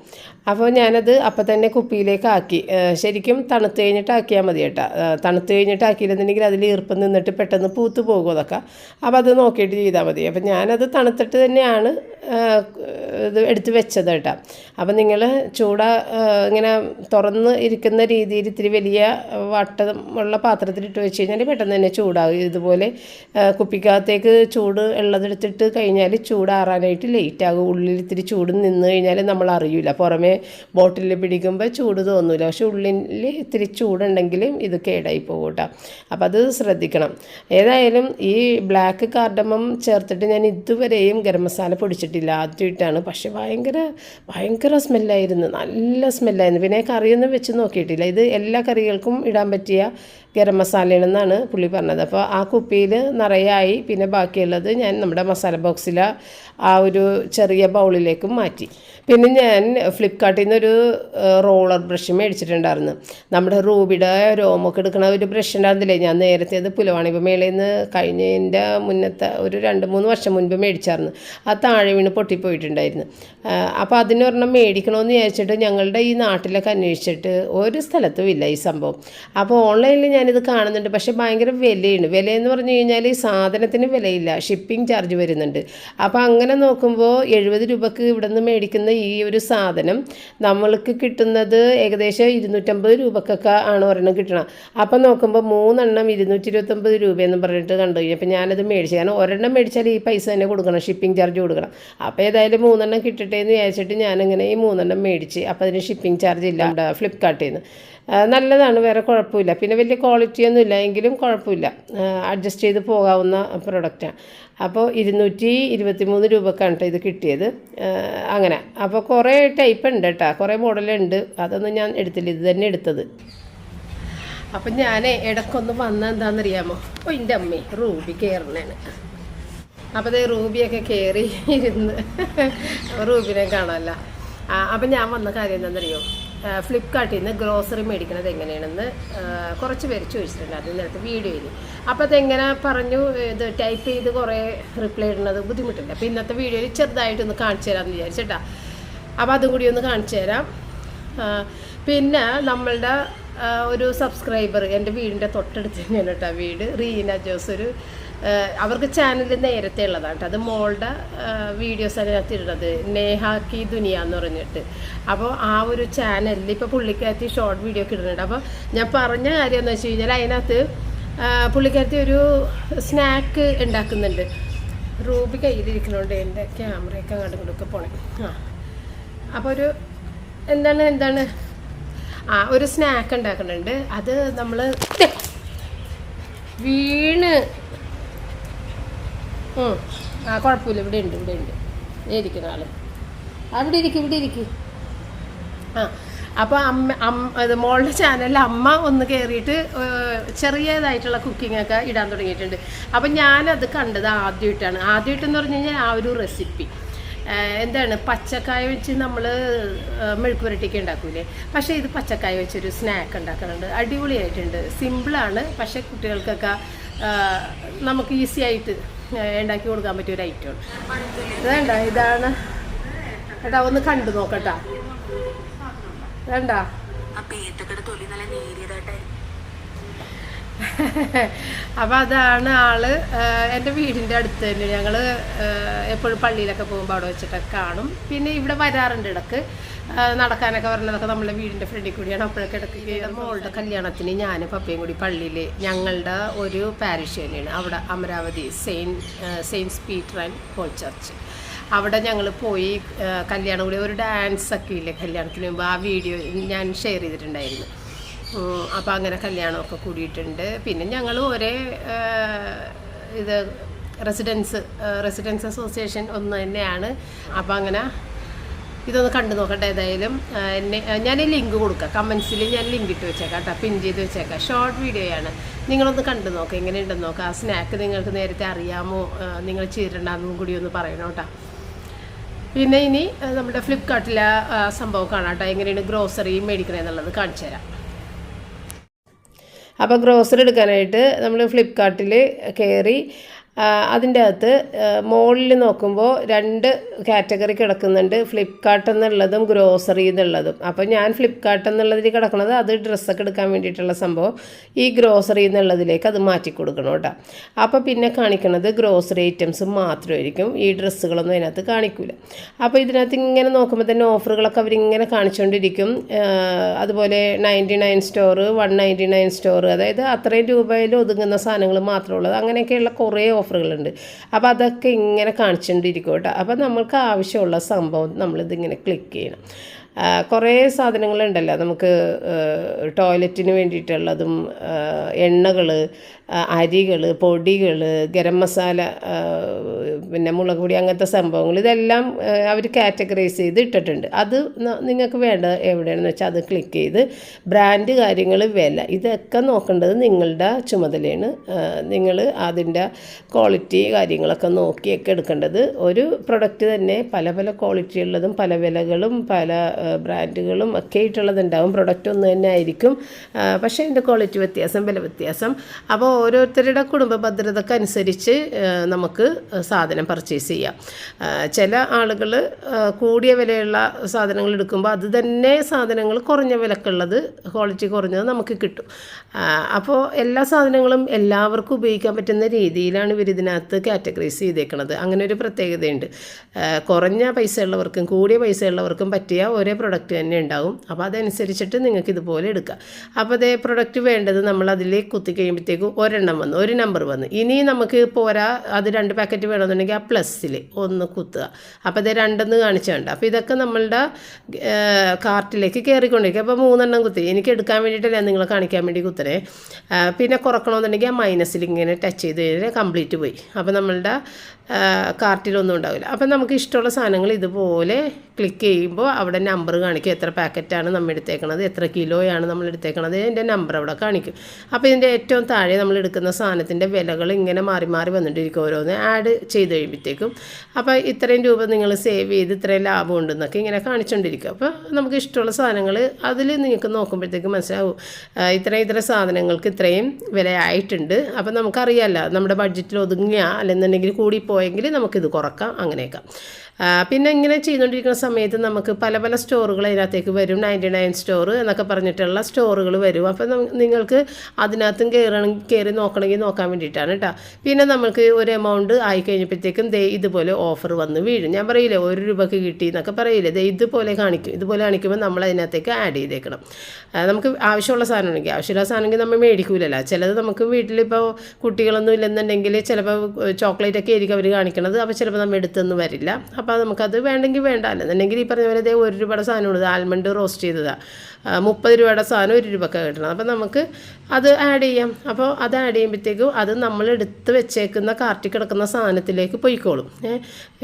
അപ്പോൾ ഞാനത് അപ്പം തന്നെ കുപ്പിയിലേക്ക് ആക്കി ശരിക്കും തണുത്ത് കഴിഞ്ഞിട്ട് ആക്കിയാൽ മതി കേട്ടോ. തണുത്ത് കഴിഞ്ഞിട്ട് ആക്കിയില്ലെന്നുണ്ടെങ്കിൽ അതിൽ ഈർപ്പം നിന്നിട്ട് പെട്ടെന്ന് പൂത്ത് പോകും അതൊക്കെ. അപ്പോൾ അത് നോക്കിയിട്ട് ചെയ്താൽ മതി. അപ്പം ഞാനത് തണുത്തിട്ട് തന്നെയാണ് ഇത് എടുത്ത് വെച്ചത് കേട്ടോ. അപ്പം നിങ്ങൾ ചൂട ഇങ്ങനെ തുറന്ന് ഇരിക്കുന്ന രീതിയിൽ ഇത്തിരി വലിയ വട്ടമുള്ള പാത്രത്തിലിട്ട് വെച്ച് കഴിഞ്ഞാൽ പെട്ടെന്ന് തന്നെ ചൂടാകും. ഇതുപോലെ കുപ്പിക്കകത്തേക്ക് ചൂട് ഉള്ളതെടുത്തിട്ട് കഴിഞ്ഞാൽ ചൂടാറാനായിട്ട് ലേറ്റാകും ഉള്ളിൽ ഇത്തിരി ചൂട് നിന്ന് കഴിഞ്ഞാൽ നമ്മൾ അറിയില്ല പുറമേ ബോട്ടിലിൽ പിടിക്കുമ്പോൾ ചൂട് തോന്നില്ല പക്ഷെ ഉള്ളിൽ ഇത്തിരി ചൂടുണ്ടെങ്കിലും ഇത് കേടായി പോകും കേട്ടോ അപ്പോൾ അത് ശ്രദ്ധിക്കണം. ഏതായാലും ഈ ബ്ലാക്ക് കാർഡമം ചേർത്തിട്ട് ഞാൻ ഇതുവരെയും ഗരം മസാല പൊടിച്ചിട്ടില്ല. ആദ്യമായിട്ടാണ്. പക്ഷെ ഭയങ്കര ഭയങ്കര സ്മെല്ലായിരുന്നു. നല്ല സ്മെല്ലായിരുന്നു. പിന്നെ കറിയൊന്നും വെച്ച് നോക്കിയിട്ടില്ല. ഇത് എല്ലാ കറികൾക്കും ഇടാൻ പറ്റിയ ഗരം മസാലയിൽ നിന്നാണ് പുള്ളി പറഞ്ഞത്. അപ്പോൾ ആ കുപ്പിയിൽ നിറയായി പിന്നെ ബാക്കിയുള്ളത് ഞാൻ നമ്മുടെ മസാല ബോക്സിൽ ആ ഒരു ചെറിയ ബൗളിലേക്കും മാറ്റി. പിന്നെ ഞാൻ ഫ്ലിപ്കാർട്ടിൽ നിന്നൊരു റോളർ ബ്രഷ് മേടിച്ചിട്ടുണ്ടായിരുന്നു. നമ്മുടെ റൂബിയുടെ രോമൊക്കെ എടുക്കുന്ന ഒരു ബ്രഷ് ഉണ്ടായിരുന്നില്ലേ ഞാൻ നേരത്തെ അത് പുലവാണിപ്പ് മേളയിൽ നിന്ന് കഴിഞ്ഞതിന്റെ മുന്നത്തെ ഒരു രണ്ട് മൂന്ന് വർഷം മുൻപ് മേടിച്ചായിരുന്നു. ആ താഴെ വീണ് പൊട്ടിപ്പോയിട്ടുണ്ടായിരുന്നു. അപ്പോൾ അതിനൊരെണ്ണം മേടിക്കണമെന്ന് വിചാരിച്ചിട്ട് ഞങ്ങളുടെ ഈ നാട്ടിലൊക്കെ അന്വേഷിച്ചിട്ട് ഒരു സ്ഥലത്തും ഇല്ല ഈ സംഭവം. അപ്പോൾ ഓൺലൈനിൽ ഞാനിത് കാണുന്നുണ്ട്. പക്ഷേ ഭയങ്കര വിലയാണ്. വിലയെന്ന് പറഞ്ഞു കഴിഞ്ഞാൽ ഈ സാധനത്തിന് വിലയില്ല. ഷിപ്പിംഗ് ചാർജ് വരുന്നുണ്ട്. അപ്പോൾ അങ്ങനെ നോക്കുമ്പോൾ എഴുപത് രൂപക്ക് ഇവിടെ നിന്ന് മേടിക്കുന്ന ഈ ഒരു സാധനം നമ്മൾക്ക് കിട്ടുന്നത് ഏകദേശം ഇരുന്നൂറ്റമ്പത് രൂപക്കൊക്കെ ആണ് ഒരെണ്ണം കിട്ടണം. അപ്പം നോക്കുമ്പോൾ മൂന്നെണ്ണം ഇരുന്നൂറ്റി ഇരുപത്തൊമ്പത് രൂപയെന്ന് പറഞ്ഞിട്ട് കണ്ടു കഴിഞ്ഞപ്പോൾ ഞാനത് മേടിച്ചു. കാരണം ഒരെണ്ണം മേടിച്ചാൽ ഈ പൈസ തന്നെ കൊടുക്കണം. ഷിപ്പിംഗ് ചാർജ് കൊടുക്കണം. അപ്പോൾ ഏതായാലും മൂന്നെണ്ണം കിട്ടട്ടെ എന്ന് വിചാരിച്ചിട്ട് ഞാനിങ്ങനെ ഈ മൂന്നെണ്ണം മേടിച്ച്. അപ്പോൾ അതിന് ഷിപ്പിംഗ് ചാർജ് ഇല്ല. ഫ്ലിപ്കാർട്ടിൽ നിന്ന് നല്ലതാണ്. വേറെ കുഴപ്പമില്ല. പിന്നെ വലിയ ക്വാളിറ്റി ഒന്നും ഇല്ല എങ്കിലും കുഴപ്പമില്ല അഡ്ജസ്റ്റ് ചെയ്ത് പോകാവുന്ന പ്രൊഡക്റ്റാണ് അപ്പോൾ ഇരുന്നൂറ്റി ഇരുപത്തി മൂന്ന് രൂപക്കാണ് കേട്ടോ ഇത് കിട്ടിയത്. അങ്ങനെ. അപ്പോൾ കുറേ ടൈപ്പ് ഉണ്ട് കേട്ടോ കുറേ മോഡലുണ്ട് അതൊന്നും ഞാൻ എടുത്തില്ല. ഇത് തന്നെ എടുത്തത്. അപ്പം ഞാൻ ഇടയ്ക്കൊന്ന് വന്ന എന്താണെന്നറിയാമോ ഓ എന്റെ അമ്മേ. റൂബി കയറണേണ് അപ്പോൾ ദേ റൂബിയൊക്കെ കയറി ഇരുന്ന്. റൂബിനെ കാണാമല്ലോ അപ്പം ഞാൻ വന്ന കാര്യം എന്താണെന്നറിയോ ഫ്ലിപ്കാർട്ടിൽ നിന്ന് ഗ്രോസറി മേടിക്കുന്നത് എങ്ങനെയാണെന്ന് കുറച്ച് പേര് ചോദിച്ചിട്ടുണ്ട്. അതിൽ നിന്നത്തെ വീഡിയോയിൽ അപ്പോൾ അതെങ്ങനെ പറഞ്ഞു? ഇത് ടൈപ്പ് ചെയ്ത് കുറേ റിപ്ലൈ ഇടുന്നത് ബുദ്ധിമുട്ടില്ല. അപ്പോൾ ഇന്നത്തെ വീഡിയോയിൽ ചെറുതായിട്ടൊന്ന് കാണിച്ചു തരാമെന്ന് വിചാരിച്ചിട്ടാ. അപ്പോൾ അതും കൂടി ഒന്ന് കാണിച്ചു തരാം. പിന്നെ നമ്മളുടെ ഒരു സബ്സ്ക്രൈബർ എന്റെ വീടിന്റെ തൊട്ടടുത്ത് തന്നെയാണ് കേട്ടോ വീട്. റീന ജോസ് ഒരു അവർക്ക് ചാനൽ നേരത്തെ ഉള്ളതാണ് അത് മോളുടെ വീഡിയോസ് അതിനകത്ത് ഇടുന്നത്. നേഹാക്കി ദുനിയ എന്ന് പറഞ്ഞിട്ട്. അപ്പോൾ ആ ഒരു ചാനലിൽ ഇപ്പോൾ പുള്ളിക്കകത്ത് ഷോർട്ട് വീഡിയോ ഒക്കെ ഇടുന്നുണ്ട്. അപ്പോൾ ഞാൻ പറഞ്ഞ കാര്യം എന്ന് വെച്ച് കഴിഞ്ഞാൽ അതിനകത്ത് പുള്ളിക്കാരത്തി ഒരു സ്നാക്ക് ഉണ്ടാക്കുന്നുണ്ട്. റൂബി കയ്യിലിരിക്കണോണ്ട് എന്റെ ക്യാമറയൊക്കെ അങ്ങോട്ട് പോണേ. ആ. അപ്പോൾ ഒരു എന്താണ് എന്താണ്? ആ ഒരു സ്നാക്ക് ഉണ്ടാക്കുന്നുണ്ട്. അത് നമ്മൾ വീണ്. ആ കുഴപ്പമില്ല ഇവിടെ ഉണ്ട് ഇവിടെ ഉണ്ട്. ഇരിക്കുന്ന ആൾ. അവിടെ ഇരിക്കും ഇവിടെ ഇരിക്കും. ആ അപ്പോൾ അമ്മ അമ്മ അത് മോളുടെ ചാനലിൽ അമ്മ ഒന്ന് കയറിയിട്ട് ചെറിയതായിട്ടുള്ള കുക്കിംഗ് ഒക്കെ ഇടാൻ തുടങ്ങിയിട്ടുണ്ട്. അപ്പം ഞാനത് കണ്ടത് ആദ്യമായിട്ടാണ്. ആദ്യമായിട്ടെന്ന് പറഞ്ഞു കഴിഞ്ഞാൽ ആ ഒരു റെസിപ്പി എന്താണ് പച്ചക്കായ വെച്ച് നമ്മൾ മെഴുക്ക് പുരട്ടിക്ക് ഉണ്ടാക്കൂലേ? പക്ഷേ ഇത് പച്ചക്കായ വെച്ചൊരു സ്നാക്ക് ഉണ്ടാക്കുന്നുണ്ട് അടിപൊളിയായിട്ടുണ്ട്. സിമ്പിളാണ് പക്ഷേ കുട്ടികൾക്കൊക്കെ നമുക്ക് ഈസി ആയിട്ട് ഉണ്ടാക്കി കൊടുക്കാൻ പറ്റിയ ഒരു ഐറ്റം വേണ്ട ഇതാണ്. ഏട്ടാ ഒന്ന് കണ്ടു നോക്കട്ടാ. വേണ്ട അപ്പൊ അതാണ് ആൾ എന്റെ വീടിന്റെ വീടിന്റെ അടുത്ത് തന്നെ. ഞങ്ങൾ എപ്പോഴും പള്ളിയിലൊക്കെ പോകുമ്പോൾ അവിടെ വെച്ചിട്ടൊക്കെ കാണും. പിന്നെ ഇവിടെ വരാറുണ്ട് ഇടയ്ക്ക്. നടക്കാനൊക്കെ വരുന്നതൊക്കെ നമ്മളെ വീടിന്റെ ഫ്രണ്ടിൽ കൂടിയാണ്. അപ്പോഴൊക്കെ ഇടയ്ക്ക് മോളുടെ കല്യാണത്തിന് ഞാൻ പപ്പയും കൂടി പള്ളിയിൽ ഞങ്ങളുടെ ഒരു പാരിഷ് തന്നെയാണ് അവിടെ Amaravati saint saint Peter and Paul church. അവിടെ ഞങ്ങൾ പോയി കല്യാണം കൂടി ഒരു ഡാൻസ് ഒക്കെ ഇല്ലേ? കല്യാണത്തിന് മുമ്പ് ആ വീഡിയോ ഞാൻ ഷെയർ ചെയ്തിട്ടുണ്ടായിരുന്നു. അപ്പോൾ അങ്ങനെ കല്യാണമൊക്കെ കൂടിയിട്ടുണ്ട്. പിന്നെ ഞങ്ങൾ ഒരേ ഇത് റെസിഡൻസ് റെസിഡൻസ് അസോസിയേഷൻ ഒന്ന് തന്നെയാണ്. അപ്പോൾ അങ്ങനെ ഇതൊന്ന് കണ്ടു നോക്കട്ടെ ഏതായാലും. എന്നെ ഞാൻ ലിങ്ക് കൊടുക്കാം. കമൻസിൽ ഞാൻ ലിങ്ക് ഇട്ട് വെച്ചേക്കാം കേട്ടോ. പിൻ ചെയ്ത് വെച്ചേക്കാം. ഷോർട്ട് വീഡിയോയാണ്. നിങ്ങളൊന്ന് കണ്ടു നോക്കാം. എങ്ങനെയുണ്ടെന്ന് നോക്കാം. ആ സ്നാക്ക് നിങ്ങൾക്ക് നേരത്തെ അറിയാമോ? നിങ്ങൾ ചെയ്തിട്ടുണ്ടാകുന്നതും കൂടി ഒന്ന് പറയണം കേട്ടോ. പിന്നെ ഇനി നമ്മുടെ ഫ്ലിപ്കാർട്ടിലെ സംഭവം കാണാം കേട്ടോ. എങ്ങനെയാണ് ഗ്രോസറി മേടിക്കണമെന്നുള്ളത് കാണിച്ചു തരാം. അപ്പോൾ ഗ്രോസറി എടുക്കാനായിട്ട് നമ്മൾ ഫ്ലിപ്പ്കാർട്ടിൽ കയറി അതിന്റെ അകത്ത് മുകളിൽ നോക്കുമ്പോൾ രണ്ട് കാറ്റഗറി കിടക്കുന്നുണ്ട്. ഫ്ലിപ്കാർട്ട് എന്നുള്ളതും ഗ്രോസറി എന്നുള്ളതും. അപ്പോൾ ഞാൻ ഫ്ലിപ്കാർട്ട് എന്നുള്ളതിൽ കിടക്കുന്നത് അത് ഡ്രസ്സൊക്കെ എടുക്കാൻ വേണ്ടിയിട്ടുള്ള സംഭവം. ഈ ഗ്രോസറി എന്നുള്ളതിലേക്ക് അത് മാറ്റി കൊടുക്കണം കേട്ടോ. അപ്പോൾ പിന്നെ കാണിക്കുന്നത് ഗ്രോസറി ഐറ്റംസ് മാത്രമായിരിക്കും. ഈ ഡ്രസ്സുകളൊന്നും അതിനകത്ത് കാണിക്കില്ല അപ്പോൾ ഇതിനകത്ത് ഇങ്ങനെ നോക്കുമ്പോൾ തന്നെ ഓഫറുകളൊക്കെ അവരിങ്ങനെ കാണിച്ചുകൊണ്ടിരിക്കും അതുപോലെ ninety nine store one ninety nine store അതായത് അത്രയും രൂപയിൽ ഒതുങ്ങുന്ന സാധനങ്ങൾ മാത്രമുള്ളത് അങ്ങനെയൊക്കെയുള്ള കുറേ ഓഫറുകളുണ്ട്. അപ്പോൾ അതൊക്കെ ഇങ്ങനെ കാണിച്ചുകൊണ്ടിരിക്കും കേട്ടോ. അപ്പോൾ നമ്മൾക്ക് ആവശ്യമുള്ള സംഭവം നമ്മളിതിങ്ങനെ ക്ലിക്ക് ചെയ്യണം. കുറേ സാധനങ്ങളുണ്ടല്ലോ. നമുക്ക് ടോയ്ലറ്റിന് വേണ്ടിയിട്ടുള്ളതും എണ്ണകൾ അരികൾ പൊടികൾ ഗരം മസാല പിന്നെ മുളക് പൊടി അങ്ങനത്തെ സംഭവങ്ങൾ ഇതെല്ലാം അവർ കാറ്റഗറൈസ് ചെയ്ത് ഇട്ടിട്ടുണ്ട്. അത് നിങ്ങൾക്ക് വേണ്ട എവിടെയാണെന്ന് വെച്ചാൽ അത് ക്ലിക്ക് ചെയ്ത് ബ്രാൻഡ് കാര്യങ്ങൾ വില. ഇതൊക്കെ നോക്കേണ്ടത് നിങ്ങളുടെ ചുമതലയാണ്. നിങ്ങൾ അതിന്റെ ക്വാളിറ്റി കാര്യങ്ങളൊക്കെ നോക്കിയൊക്കെ എടുക്കേണ്ടത്. ഒരു പ്രൊഡക്റ്റ് തന്നെ പല പല ക്വാളിറ്റി ഉള്ളതും പല വിലകളും പല ബ്രാൻഡുകളും ഒക്കെ ആയിട്ടുള്ളതുണ്ടാവും. പ്രൊഡക്റ്റ് ഒന്ന് തന്നെ ആയിരിക്കും. പക്ഷേ അതിന്റെ ക്വാളിറ്റി വ്യത്യാസം വില വ്യത്യാസം. അപ്പോൾ ഓരോരുത്തരുടെ കുടുംബ ഭദ്രതക്കനുസരിച്ച് നമുക്ക് സാധനം പർച്ചേസ് ചെയ്യാം. ചില ആളുകൾ കൂടിയ വിലയുള്ള സാധനങ്ങൾ എടുക്കുമ്പോൾ അത് തന്നെ സാധനങ്ങൾ കുറഞ്ഞ വിലക്കുള്ളത് ക്വാളിറ്റി കുറഞ്ഞത് നമുക്ക് കിട്ടും. അപ്പോൾ എല്ലാ സാധനങ്ങളും എല്ലാവർക്കും ഉപയോഗിക്കാൻ പറ്റുന്ന രീതിയിലാണ് ഇവർ ഇതിനകത്ത് കാറ്റഗറൈസ് ചെയ്തേക്കുന്നത് അങ്ങനെ ഒരു പ്രത്യേകതയുണ്ട്. കുറഞ്ഞ പൈസ ഉള്ളവർക്കും കൂടിയ പൈസ ഉള്ളവർക്കും പറ്റിയ ഒരേ പ്രൊഡക്റ്റ് തന്നെ ഉണ്ടാവും. അപ്പോൾ അതനുസരിച്ചിട്ട് നിങ്ങൾക്ക് ഇതുപോലെ എടുക്കാം. അപ്പോൾ അതേ പ്രൊഡക്റ്റ് വേണ്ടത് നമ്മൾ അതിൽ കുത്തി കഴിയുമ്പോഴത്തേക്കും ഒരെണ്ണം വന്നു. ഒരു നമ്പർ വന്നു. ഇനി നമുക്ക് പോരാ അത് രണ്ട് പാക്കറ്റ് വേണമെന്നുണ്ടെങ്കിൽ ആ പ്ലസ്സിൽ ഒന്ന് കുത്തുക. അപ്പോൾ അതേ രണ്ടെന്ന് കാണിച്ചുണ്ട്. അപ്പോൾ ഇതൊക്കെ നമ്മളുടെ കാർട്ടിലേക്ക് കയറിക്കൊണ്ടിരിക്കും അപ്പോൾ മൂന്നെണ്ണം കുത്തി. എനിക്ക് എടുക്കാൻ വേണ്ടിയിട്ടല്ല നിങ്ങളെ കാണിക്കാൻ വേണ്ടി കുത്തണേ. പിന്നെ കുറക്കണമെന്നുണ്ടെങ്കിൽ ആ മൈനസിൽ ഇങ്ങനെ ടച്ച് ചെയ്ത് കഴിഞ്ഞാൽ കംപ്ലീറ്റ് പോയി. അപ്പോൾ നമ്മളുടെ കാർട്ടിലൊന്നും ഉണ്ടാവില്ല. അപ്പം നമുക്ക് ഇഷ്ടമുള്ള സാധനങ്ങൾ ഇതുപോലെ ക്ലിക്ക് ചെയ്യുമ്പോൾ അവിടെ നമ്പർ കാണിക്കും. എത്ര പാക്കറ്റാണ് നമ്മൾ എടുത്തേക്കണത്? എത്ര കിലോയാണ് നമ്മൾ എടുത്തേക്കണത്? എന്റെ നമ്പർ അവിടെ കാണിക്കും. അപ്പോൾ ഇതിന്റെ ഏറ്റവും താഴെ നമ്മൾ എടുക്കുന്ന സാധനത്തിന്റെ വിലകൾ ഇങ്ങനെ മാറി മാറി വന്നിട്ടിരിക്കും ഓരോന്ന് ആഡ് ചെയ്ത് കഴിയുമ്പോഴത്തേക്കും. അപ്പോൾ ഇത്രയും രൂപ നിങ്ങൾ സേവ് ചെയ്ത് ഇത്രയും ലാഭം ഉണ്ടെന്നൊക്കെ ഇങ്ങനെ കാണിച്ചുകൊണ്ടിരിക്കും അപ്പോൾ നമുക്ക് ഇഷ്ടമുള്ള സാധനങ്ങൾ അതിൽ നിങ്ങൾക്ക് നോക്കുമ്പോഴത്തേക്കും മനസ്സിലാവും. ഇത്രയും ഇത്ര സാധനങ്ങൾക്ക് ഇത്രയും വിലയായിട്ടുണ്ട്. അപ്പോൾ നമുക്കറിയാമല്ലോ നമ്മുടെ ബഡ്ജറ്റിൽ ഒതുങ്ങിയ അല്ലെന്നുണ്ടെങ്കിൽ കൂടിപ്പോയെങ്കിൽ നമുക്കിത് കുറക്കാം അങ്ങനെയൊക്കെ. പിന്നെ ഇങ്ങനെ ചെയ്തുകൊണ്ടിരിക്കുന്ന സമയത്ത് നമുക്ക് പല പല സ്റ്റോറുകൾ അതിനകത്തേക്ക് വരും. നയന്റി നയൻ സ്റ്റോർ എന്നൊക്കെ പറഞ്ഞിട്ടുള്ള സ്റ്റോറുകൾ വരും. അപ്പം നിങ്ങൾക്ക് അതിനകത്തും കയറണം കയറി നോക്കണമെങ്കിൽ നോക്കാൻ വേണ്ടിയിട്ടാണ് കേട്ടോ. പിന്നെ നമുക്ക് ഒരു എമൗണ്ട് ആയി കഴിഞ്ഞപ്പോഴത്തേക്കും ദേ ഇതുപോലെ ഓഫർ വന്ന് വീഴും. ഞാൻ പറയില്ലേ ഒരു രൂപക്ക് കിട്ടി എന്നൊക്കെ പറയില്ലേ. ദേ ഇതുപോലെ കാണിക്കും. ഇതുപോലെ കാണിക്കുമ്പോൾ നമ്മൾ അതിനകത്തേക്ക് ആഡ് ചെയ്തേക്കണം. നമുക്ക് ആവശ്യമുള്ള സാധനം സാധനമാണെങ്കിൽ ആവശ്യമുള്ള സാധനമെങ്കിൽ നമ്മൾ മേടിക്കൂലല്ല. ചിലത് നമുക്ക് വീട്ടിലിപ്പോൾ കുട്ടികളൊന്നും ഇല്ലെന്നുണ്ടെങ്കിൽ ചിലപ്പോൾ ചോക്ലേറ്റ് ഒക്കെ ആയിരിക്കും അവർ കാണിക്കണത്. അപ്പോൾ ചിലപ്പോൾ നമ്മൾ എടുത്തൊന്നും വരില്ല. അപ്പോൾ നമുക്കത് വേണ്ടെങ്കിൽ വേണ്ട. അല്ലെന്നുണ്ടെങ്കിൽ ഈ പറഞ്ഞ പോലെ ഇതേ ഒരു രൂപയുടെ സാധനമുള്ളത് ആൽമണ്ട് റോസ്റ്റ് ചെയ്തതാണ് മുപ്പത് രൂപയുടെ സാധനം ഒരു രൂപക്ക് കിട്ടണം അപ്പോൾ നമുക്ക് അത് ആഡ് ചെയ്യാം. അപ്പോൾ അത് ആഡ് ചെയ്യുമ്പോഴത്തേക്കും അത് നമ്മൾ എടുത്ത് വെച്ചേക്കുന്ന കാർട്ടിൽ കിടക്കുന്ന സാധനത്തിലേക്ക് പോയിക്കോളും.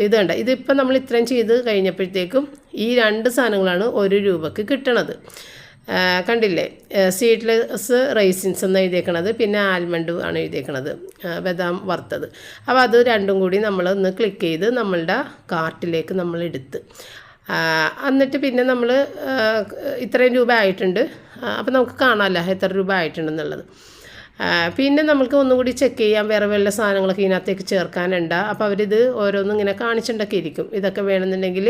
ഇത് വേണ്ട ഇതിപ്പോൾ നമ്മൾ ഇത്രയും ചെയ്ത് കഴിഞ്ഞപ്പോഴത്തേക്കും ഈ രണ്ട് സാധനങ്ങളാണ് ഒരു രൂപക്ക് കിട്ടണത്. കണ്ടില്ലേ? സീഡ്ലെസ് റൈസിൻസ് എന്ന് എഴുതിയേക്കണത്. പിന്നെ ആൽമണ്ട് ആണ് എഴുതിയേക്കണത്. ബദാം വറുത്തത്. അപ്പോൾ അത് രണ്ടും കൂടി നമ്മൾ ഒന്ന് ക്ലിക്ക് ചെയ്ത് നമ്മളുടെ കാർട്ടിലേക്ക് നമ്മൾ എടുത്ത്. എന്നിട്ട് പിന്നെ നമ്മൾ ഇത്രയും രൂപ ആയിട്ടുണ്ട്. അപ്പോൾ നമുക്ക് കാണാമല്ലോ എത്ര രൂപ ആയിട്ടുണ്ടെന്നുള്ളത്. പിന്നെ നമുക്ക് ഒന്നുകൂടി ചെക്ക് ചെയ്യാം. വേറെ വല്ല സാധനങ്ങളൊക്കെ ഇതിനകത്തേക്ക് ചേർക്കാനുണ്ട്. അപ്പോൾ അവരിത് ഓരോന്നും ഇങ്ങനെ കാണിച്ചിട്ടൊക്കെ ഇരിക്കും. ഇതൊക്കെ വേണമെന്നുണ്ടെങ്കിൽ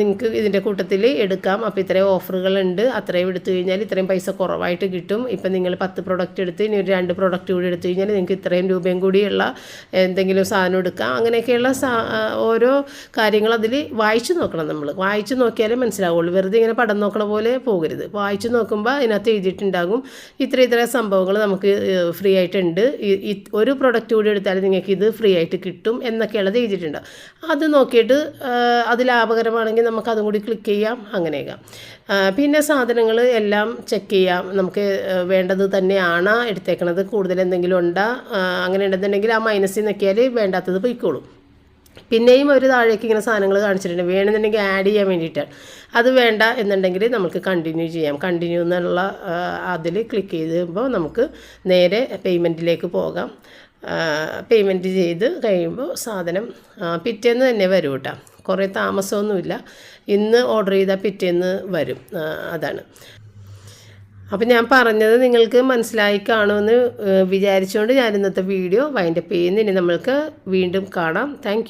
നിങ്ങൾക്ക് ഇതിന്റെ കൂട്ടത്തിൽ എടുക്കാം. അപ്പോൾ ഇത്രയും ഓഫറുകളുണ്ട് അത്രയും എടുത്തു കഴിഞ്ഞാൽ ഇത്രയും പൈസ കുറവായിട്ട് കിട്ടും. ഇപ്പം നിങ്ങൾ പത്ത് പ്രൊഡക്റ്റ് എടുത്ത് ഇനി ഒരു രണ്ട് പ്രൊഡക്റ്റ് കൂടി എടുത്തു കഴിഞ്ഞാൽ നിങ്ങൾക്ക് ഇത്രയും രൂപയും കൂടിയുള്ള എന്തെങ്കിലും സാധനം എടുക്കാം. അങ്ങനെയൊക്കെയുള്ള ഓരോ കാര്യങ്ങൾ അതിൽ വായിച്ചു നോക്കണം നമ്മൾ വായിച്ചു നോക്കിയാലേ മനസ്സിലാവുള്ളൂ. വെറുതെ ഇങ്ങനെ പടം നോക്കണ പോലെ പോകരുത്. വായിച്ചു നോക്കുമ്പോൾ അതിനകത്ത് എഴുതിയിട്ടുണ്ടാകും. ഇത്ര ഇത്ര സംഭവങ്ങൾ നമുക്ക് ഫ്രീ ആയിട്ടുണ്ട്. ഒരു പ്രൊഡക്റ്റ് കൂടി എടുത്താൽ നിങ്ങൾക്ക് ഇത് ഫ്രീ ആയിട്ട് കിട്ടും എന്നൊക്കെയുള്ളത് എഴുതിയിട്ടുണ്ട്. അത് നോക്കിയിട്ട് അത് ലാഭകരമാണെങ്കിൽ നമുക്ക് അതും കൂടി ക്ലിക്ക് ചെയ്യാം അങ്ങനെയൊക്കെ. പിന്നെ സാധനങ്ങൾ എല്ലാം ചെക്ക് ചെയ്യാം. നമുക്ക് വേണ്ടത് തന്നെയാണ് എടുത്തേക്കണത്. കൂടുതൽ എന്തെങ്കിലും ഉണ്ടോ? അങ്ങനെ ഉണ്ടെന്നുണ്ടെങ്കിൽ ആ മൈനസിൽ നിൽക്കിയാൽ വേണ്ടാത്തത് പൊയ്ക്കോളും. പിന്നെയും ഒരു താഴേക്ക് ഇങ്ങനെ സാധനങ്ങൾ കാണിച്ചിട്ടുണ്ട്. വേണമെന്നുണ്ടെങ്കിൽ ആഡ് ചെയ്യാൻ വേണ്ടിയിട്ടാണ് അത് വേണ്ട എന്നുണ്ടെങ്കിൽ നമുക്ക് കണ്ടിന്യൂ ചെയ്യാം. കണ്ടിന്യൂ എന്നുള്ള അതിൽ ക്ലിക്ക് ചെയ്യുമ്പോൾ നമുക്ക് നേരെ പേയ്മെന്റിലേക്ക് പോകാം. പേയ്മെന്റ് ചെയ്ത് കഴിയുമ്പോൾ സാധനം പിറ്റേന്ന് തന്നെ വരും കേട്ടോ. കുറേ താമസമൊന്നുമില്ല. ഇന്ന് ഓർഡർ ചെയ്താൽ പിറ്റേന്ന് വരും. അതാണ്. അപ്പം ഞാൻ പറഞ്ഞത് നിങ്ങൾക്ക് മനസ്സിലായി കാണുമെന്ന് വിചാരിച്ചുകൊണ്ട് ഞാൻ ഇന്നത്തെ വീഡിയോ വൈൻഡപ്പ് ചെയ്യുന്നു. ഇനി നമ്മൾക്ക് വീണ്ടും കാണാം. താങ്ക്